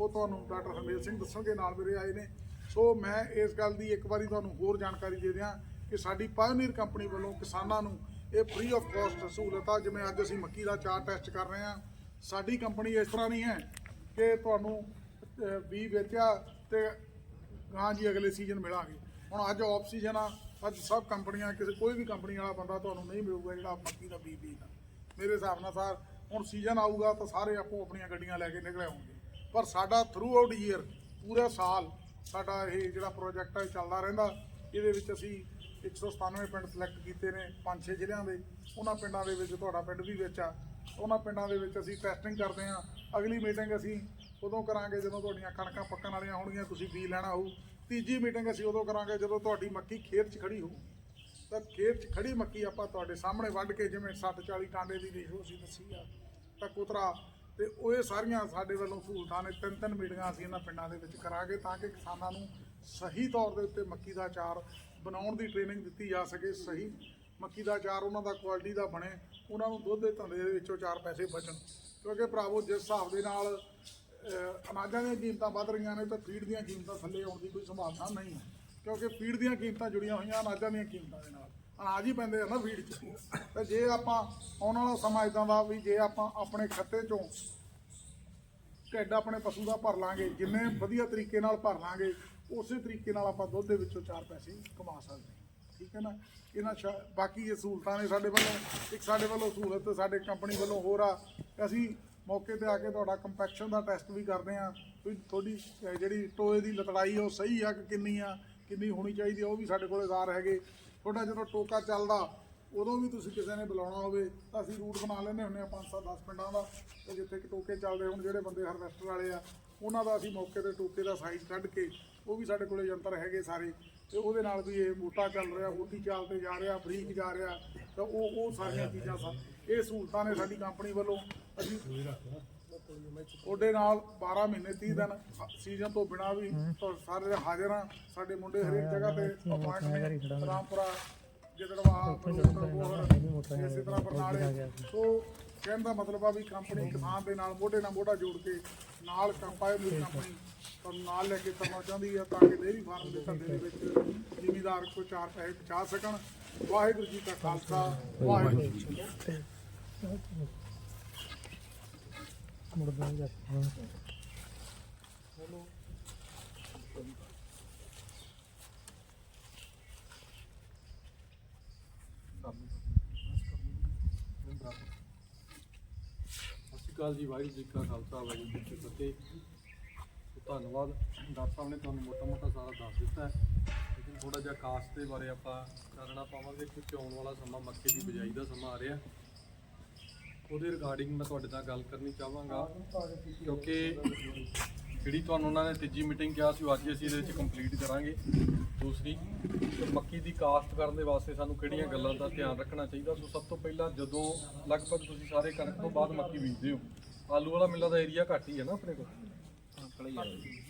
ਉਹ ਤੁਹਾਨੂੰ ਡਾਕਟਰ ਹਰਮੇਲ ਸਿੰਘ ਦੱਸਣਗੇ, ਨਾਲ ਮੇਰੇ ਆਏ ਨੇ। ਸੋ ਮੈਂ ਇਸ ਗੱਲ ਦੀ ਇੱਕ ਵਾਰੀ ਤੁਹਾਨੂੰ ਹੋਰ ਜਾਣਕਾਰੀ ਦੇ ਦਿਆਂ ਕਿ ਸਾਡੀ ਪਾਇਓਨੀਅਰ ਕੰਪਨੀ ਵੱਲੋਂ ਕਿਸਾਨਾਂ ਨੂੰ ਇਹ ਫ੍ਰੀ ਆਫ ਕਾਸਟ ਸਹੂਲਤ ਆ, ਜਿਵੇਂ ਅੱਜ ਅਸੀਂ ਮੱਕੀ ਦਾ ਚਾਰ ਟੈਸਟ ਕਰ ਰਹੇ ਹਾਂ। ਸਾਡੀ ਕੰਪਨੀ ਇਸ ਤਰ੍ਹਾਂ ਨਹੀਂ ਹੈ ਕਿ ਤੁਹਾਨੂੰ ਅਹ, ਬੀ ਵੇਚਿਆ ਤੇ ਗਾਂ ਜੀ ਅਗਲੇ ਸੀਜ਼ਨ ਮਿਲਾਂਗੇ। ਹੁਣ ਅੱਜ ਆਫ ਸੀਜ਼ਨ ਆ ਅੱਜ ਸਭ ਕੰਪਨੀਆਂ ਕਿਸੇ ਕੋਈ ਵੀ ਕੰਪਨੀ ਵਾਲਾ ਬੰਦਾ ਤੁਹਾਨੂੰ ਨਹੀਂ ਮਿਲੂਗਾ ਜਿਹੜਾ ਮੱਕੀ ਦਾ ਬੀ ਬੀਜਦਾ ਮੇਰੇ ਹਿਸਾਬ ਨਾਲ ਸਰ ਹੁਣ ਸੀਜ਼ਨ ਆਊਗਾ ਤਾਂ ਸਾਰੇ ਆਪੋ ਆਪਣੀਆਂ ਗੱਡੀਆਂ ਲੈ ਕੇ ਨਿਕਲ ਆਉਣਗੇ। ਪਰ ਸਾਡਾ ਥਰੂ ਆਊਟ ਈਅਰ ਪੂਰਾ ਸਾਲ ਸਾਡਾ ਇਹ ਜਿਹੜਾ ਪ੍ਰੋਜੈਕਟ ਹੈ ਚੱਲਦਾ ਰਹਿੰਦਾ। ਇਹਦੇ ਵਿੱਚ ਅਸੀਂ 197 ਪਿੰਡ ਸਿਲੈਕਟ ਕੀਤੇ ਨੇ 5-6 ਜ਼ਿਲ੍ਹਿਆਂ ਦੇ। ਉਹਨਾਂ ਪਿੰਡਾਂ ਦੇ ਵਿੱਚ ਤੁਹਾਡਾ ਪਿੰਡ ਵੀ ਵਿੱਚ ਆ। ਉਹਨਾਂ ਪਿੰਡਾਂ ਦੇ ਵਿੱਚ ਅਸੀਂ ਟੈਸਟਿੰਗ ਕਰਦੇ ਹਾਂ। ਅਗਲੀ ਮੀਟਿੰਗ ਅਸੀਂ ਉਦੋਂ ਕਰਾਂਗੇ ਜਦੋਂ ਤੁਹਾਡੀਆਂ ਕਣਕਾਂ ਪੱਕਣ ਵਾਲੀਆਂ ਹੋਣਗੀਆਂ, ਤੁਸੀਂ ਬੀ ਲੈਣਾ ਹੋਊ। ਤੀਜੀ ਮੀਟਿੰਗ ਅਸੀਂ ਉਦੋਂ ਕਰਾਂਗੇ ਜਦੋਂ ਤੁਹਾਡੀ ਮੱਕੀ ਖੇਤ 'ਚ ਖੜੀ ਹੋਊ। ਤਾਂ ਖੇਤ 'ਚ ਖੜੀ ਮੱਕੀ ਆਪਾਂ ਤੁਹਾਡੇ ਸਾਹਮਣੇ ਵੱਢ ਕੇ ਜਿਵੇਂ 60 40 ਕਾਂਡੇ ਦੀ ਰੇਸ਼ੋ ਅਸੀਂ ਦੱਸੀ ਆ। ਤਾਂ ਕੁਤਰਾ ਤੇ ਉਹ ਇਹ ਸਾਰੀਆਂ ਸਾਡੇ ਵੱਲੋਂ ਸਹੂਲਤਾਂ ਨੇ। ਤਿੰਨ ਤਿੰਨ ਮੀਟਿੰਗਾਂ ਅਸੀਂ ਇਹਨਾਂ ਪਿੰਡਾਂ ਦੇ ਵਿੱਚ ਕਰਾਂਗੇ ਤਾਂ ਕਿ ਕਿਸਾਨਾਂ ਨੂੰ ਸਹੀ ਤੌਰ ਦੇ ਉੱਤੇ ਮੱਕੀ ਦਾ ਅਚਾਰ ਬਣਾਉਣ ਦੀ ਟ੍ਰੇਨਿੰਗ ਦਿੱਤੀ ਜਾ ਸਕੇ, ਸਹੀ ਮੱਕੀ ਦਾ ਅਚਾਰ ਉਹਨਾਂ ਦਾ ਕੁਆਲਿਟੀ ਦਾ ਬਣੇ, ਉਹਨਾਂ ਨੂੰ ਦੁੱਧ ਦੇ ਧੰਦੇ ਦੇ ਵਿੱਚੋਂ ਚਾਰ ਪੈਸੇ ਬਚਣ। ਕਿਉਂਕਿ ਭਰਾਵੋ, ਜਿਸ ਹਿਸਾਬ ਦੇ ਨਾਲ ਅਨਾਜਾਂ ਦੀਆਂ ਕੀਮਤਾਂ ਵੱਧ ਰਹੀਆਂ ਨੇ ਤਾਂ ਫੀਡ ਦੀਆਂ ਕੀਮਤਾਂ ਥੱਲੇ ਆਉਣ ਦੀ ਕੋਈ ਸੰਭਾਵਨਾ ਨਹੀਂ ਹੈ। ਕਿਉਂਕਿ ਫੀਡ ਦੀਆਂ ਕੀਮਤਾਂ ਜੁੜੀਆਂ ਹੋਈਆਂ ਅਨਾਜਾਂ ਦੀਆਂ ਕੀਮਤਾਂ ਦੇ ਨਾਲ। ਅਨਾਜ ਹੀ ਪੈਂਦੇ ਆ ਨਾ ਫੀਡ 'ਚ। ਤੇ ਜੇ ਆਪਾਂ ਆਉਣ ਵਾਲਾ ਸਮਾਂ ਇਦਾਂ ਦਾ ਵੀ ਜੇ ਆਪਾਂ ਆਪਣੇ ਖੱਤੇ 'ਚੋਂ ਢਿੱਡ ਆਪਣੇ ਪਸ਼ੂ ਦਾ ਭਰ ਲਾਂਗੇ, ਜਿੰਨੇ ਵਧੀਆ ਤਰੀਕੇ ਨਾਲ ਭਰ ਲਾਂਗੇ, ਉਸੇ ਤਰੀਕੇ ਨਾਲ ਆਪਾਂ ਦੁੱਧ ਦੇ ਵਿੱਚੋਂ ਚਾਰ ਪੈਸੇ ਕਮਾ ਸਕਦੇ ਠੀਕ ਹੈ ਨਾ? ਇਹਨਾਂ ਸ਼ਾ- ਬਾਕੀ ਇਹ ਸਹੂਲਤਾਂ ਨੇ ਸਾਡੇ ਵੱਲੋਂ, ਇੱਕ ਸਾਡੇ ਵੱਲੋਂ ਸਹੂਲਤ, ਸਾਡੇ ਕੰਪਨੀ ਵੱਲੋਂ ਹੋਰ ਆ, ਅਸੀਂ ਮੌਕੇ ਤੇ ਆ ਕੇ ਤੁਹਾਡਾ ਕੰਪੈਕਸ਼ਨ ਦਾ ਟੈਸਟ ਵੀ ਕਰਦੇ ਆ ਵੀ ਤੁਹਾਡੀ ਜਿਹੜੀ ਟੋਏ ਦੀ ਲਤੜਾਈ ਉਹ ਸਹੀ ਆ ਕਿ ਕਿੰਨੀ ਆ, ਕਿੰਨੀ ਹੋਣੀ ਚਾਹੀਦੀ ਆ, ਉਹ ਵੀ ਸਾਡੇ ਕੋਲ ਔਜ਼ਾਰ ਹੈਗੇ। ਤੁਹਾਡਾ ਜਦੋਂ ਟੋਕਾ ਚੱਲਦਾ, ਉਦੋਂ ਵੀ ਤੁਸੀਂ ਕਿਸੇ ਨੇ ਬੁਲਾਉਣਾ ਹੋਵੇ, ਤਾਂ ਅਸੀਂ ਰੂਟ ਬਣਾ ਲੈਂਦੇ ਹੁੰਦੇ ਆ 5-7 10 ਪਿੰਡਾਂ ਦਾ। ਤੇ ਜਿੱਥੇ ਕਿ ਟੋਕੇ ਚੱਲਦੇ ਹੁਣ, ਜਿਹੜੇ ਬੰਦੇ ਹਾਰਵੈਸਟਰ ਵਾਲੇ ਆ, ਉਹਨਾਂ ਦਾ ਅਸੀਂ ਮੌਕੇ ਤੇ ਟੋਕੇ ਦਾ ਸਾਈਜ਼ ਕੱਢ ਕੇ, ਉਹ ਵੀ ਸਾਡੇ ਕੋਲੇ ਯੰਤਰ ਹੈਗੇ ਸਾਰੇ। ਤੇ ਉਹਦੇ ਨਾਲ ਵੀ ਇਹ ਮੋਟਾ ਚੱਲ ਰਿਹਾ ਮੋਟੀ ਚਾਲ ਤੇ ਜਾ ਰਿਹਾ, ਬਰੀਕ ਜਾ ਰਿਹਾ, ਤਾਂ ਉਹ ਉਹ ਸਾਰੀਆਂ ਚੀਜ਼ਾਂ ਸਾ ਇਹ ਸਹੂਲਤਾਂ ਨੇ ਸਾਡੀ ਕੰਪਨੀ ਵੱਲੋਂ। ਅਸੀਂ ਉਹਦੇ ਨਾਲ 12 ਮਹੀਨੇ 30 ਦਿਨ ਸੀਜ਼ਨ ਤੋਂ ਬਿਨਾ ਵੀ ਸਾਰੇ ਹਾਜ਼ਰ ਆ ਸਾਡੇ ਮੁੰਡੇ ਹਰੇਕ ਜਗ੍ਹਾ ਤੇ ਅਪਾਇੰਟਮੈਂਟ ਰਾਮਪੁਰਾ, ਗਿੱਦੜਵਾ ਫਿਰੋਜ਼ਪੁਰ ਇਸੇ ਤਰ੍ਹਾਂ ਬਰਨਾਲੇ। ਸੋ ਕਹਿਣ ਦਾ ਮਤਲਬ ਆ ਵੀ ਕੰਪਨੀ ਕਿਸਾਨ ਦੇ ਨਾਲ ਮੋਢੇ ਨਾਲ ਮੋਢਾ ਜੋੜ ਕੇ ਨਾਲ ਕੰਪਾਇਰ ਕੰਪਨੀ ਤੁਹਾਨੂੰ ਨਾਲ ਲੈ ਕੇ ਚੱਲਣਾ ਚਾਹੁੰਦੀ ਹੈ ਤਾਂ ਕਿ ਡੇਅਰੀ ਫਾਰਮ ਦੇ ਧੰਦੇ ਦੇ ਵਿੱਚ ਜ਼ਿਮੀਦਾਰ ਕੋਈ ਚਾਰ ਪੈਸੇ ਬਚਾ ਸਕਣ। ਵਾਹਿਗੁਰੂ ਜੀ ਕਾ ਖਾਲਸਾ, ਵਾਹਿਗੁਰੂ ਜੀ ਕੀ ਫਤਿਹ। ਸਤਿ ਸ਼੍ਰੀ ਅਕਾਲ ਜੀ, ਵਾਹਿਗੁਰੂ ਜੀ ਕਾ ਖਾਲਸਾ, ਵਾਹਿਗੁਰੂ ਜੀ ਕੀ ਫਤਿਹ। ਧੰਨਵਾਦ, ਡਾਕਟਰ ਸਾਹਿਬ ਨੇ ਤੁਹਾਨੂੰ ਮੋਟਾ ਮੋਟਾ ਸਾਰਾ ਦੱਸ ਦਿੱਤਾ ਹੈ। ਲੇਕਿਨ ਥੋੜਾ ਜਿਹਾ ਕਾਸਟ ਦੇ ਬਾਰੇ ਆਪਾਂ ਕਰਨਾ ਪਾਵਾਂਗੇ, ਕਿਉਂਕਿ ਆਉਣ ਵਾਲਾ ਸਮਾਂ ਮੱਕੇ ਦੀ ਬਿਜਾਈ ਦਾ ਸਮਾਂ ਆ ਰਿਹਾ। ਉਹਦੇ ਰਿਗਾਰਡਿੰਗ ਮੈਂ ਤੁਹਾਡੇ ਨਾਲ ਗੱਲ ਕਰਨੀ ਚਾਹਾਂਗਾ ਕਿਉਂਕਿ ਜਿਹੜੀ ਤੁਹਾਨੂੰ ਉਹਨਾਂ ਨੇ ਤੀਜੀ ਮੀਟਿੰਗ ਕਿਹਾ ਸੀ ਉਹ ਅੱਜ ਅਸੀਂ ਇਹਦੇ ਵਿੱਚ ਕੰਪਲੀਟ ਕਰਾਂਗੇ। ਦੂਸਰੀ ਮੱਕੀ ਦੀ ਕਾਸ਼ਤ ਕਰਨ ਦੇ ਵਾਸਤੇ ਸਾਨੂੰ ਕਿਹੜੀਆਂ ਗੱਲਾਂ ਦਾ ਧਿਆਨ ਰੱਖਣਾ ਚਾਹੀਦਾ? ਸੋ ਸਭ ਤੋਂ ਪਹਿਲਾਂ ਜਦੋਂ ਲਗਭਗ ਤੁਸੀਂ ਸਾਰੇ ਕਣਕ ਤੋਂ ਬਾਅਦ ਮੱਕੀ ਬੀਜਦੇ ਹੋ ਆਲੂ ਵਾਲਾ ਮਿੱਲਾਂ ਦਾ ਏਰੀਆ ਘੱਟ ਹੀ ਹੈ ਨਾ ਆਪਣੇ ਕੋਲ?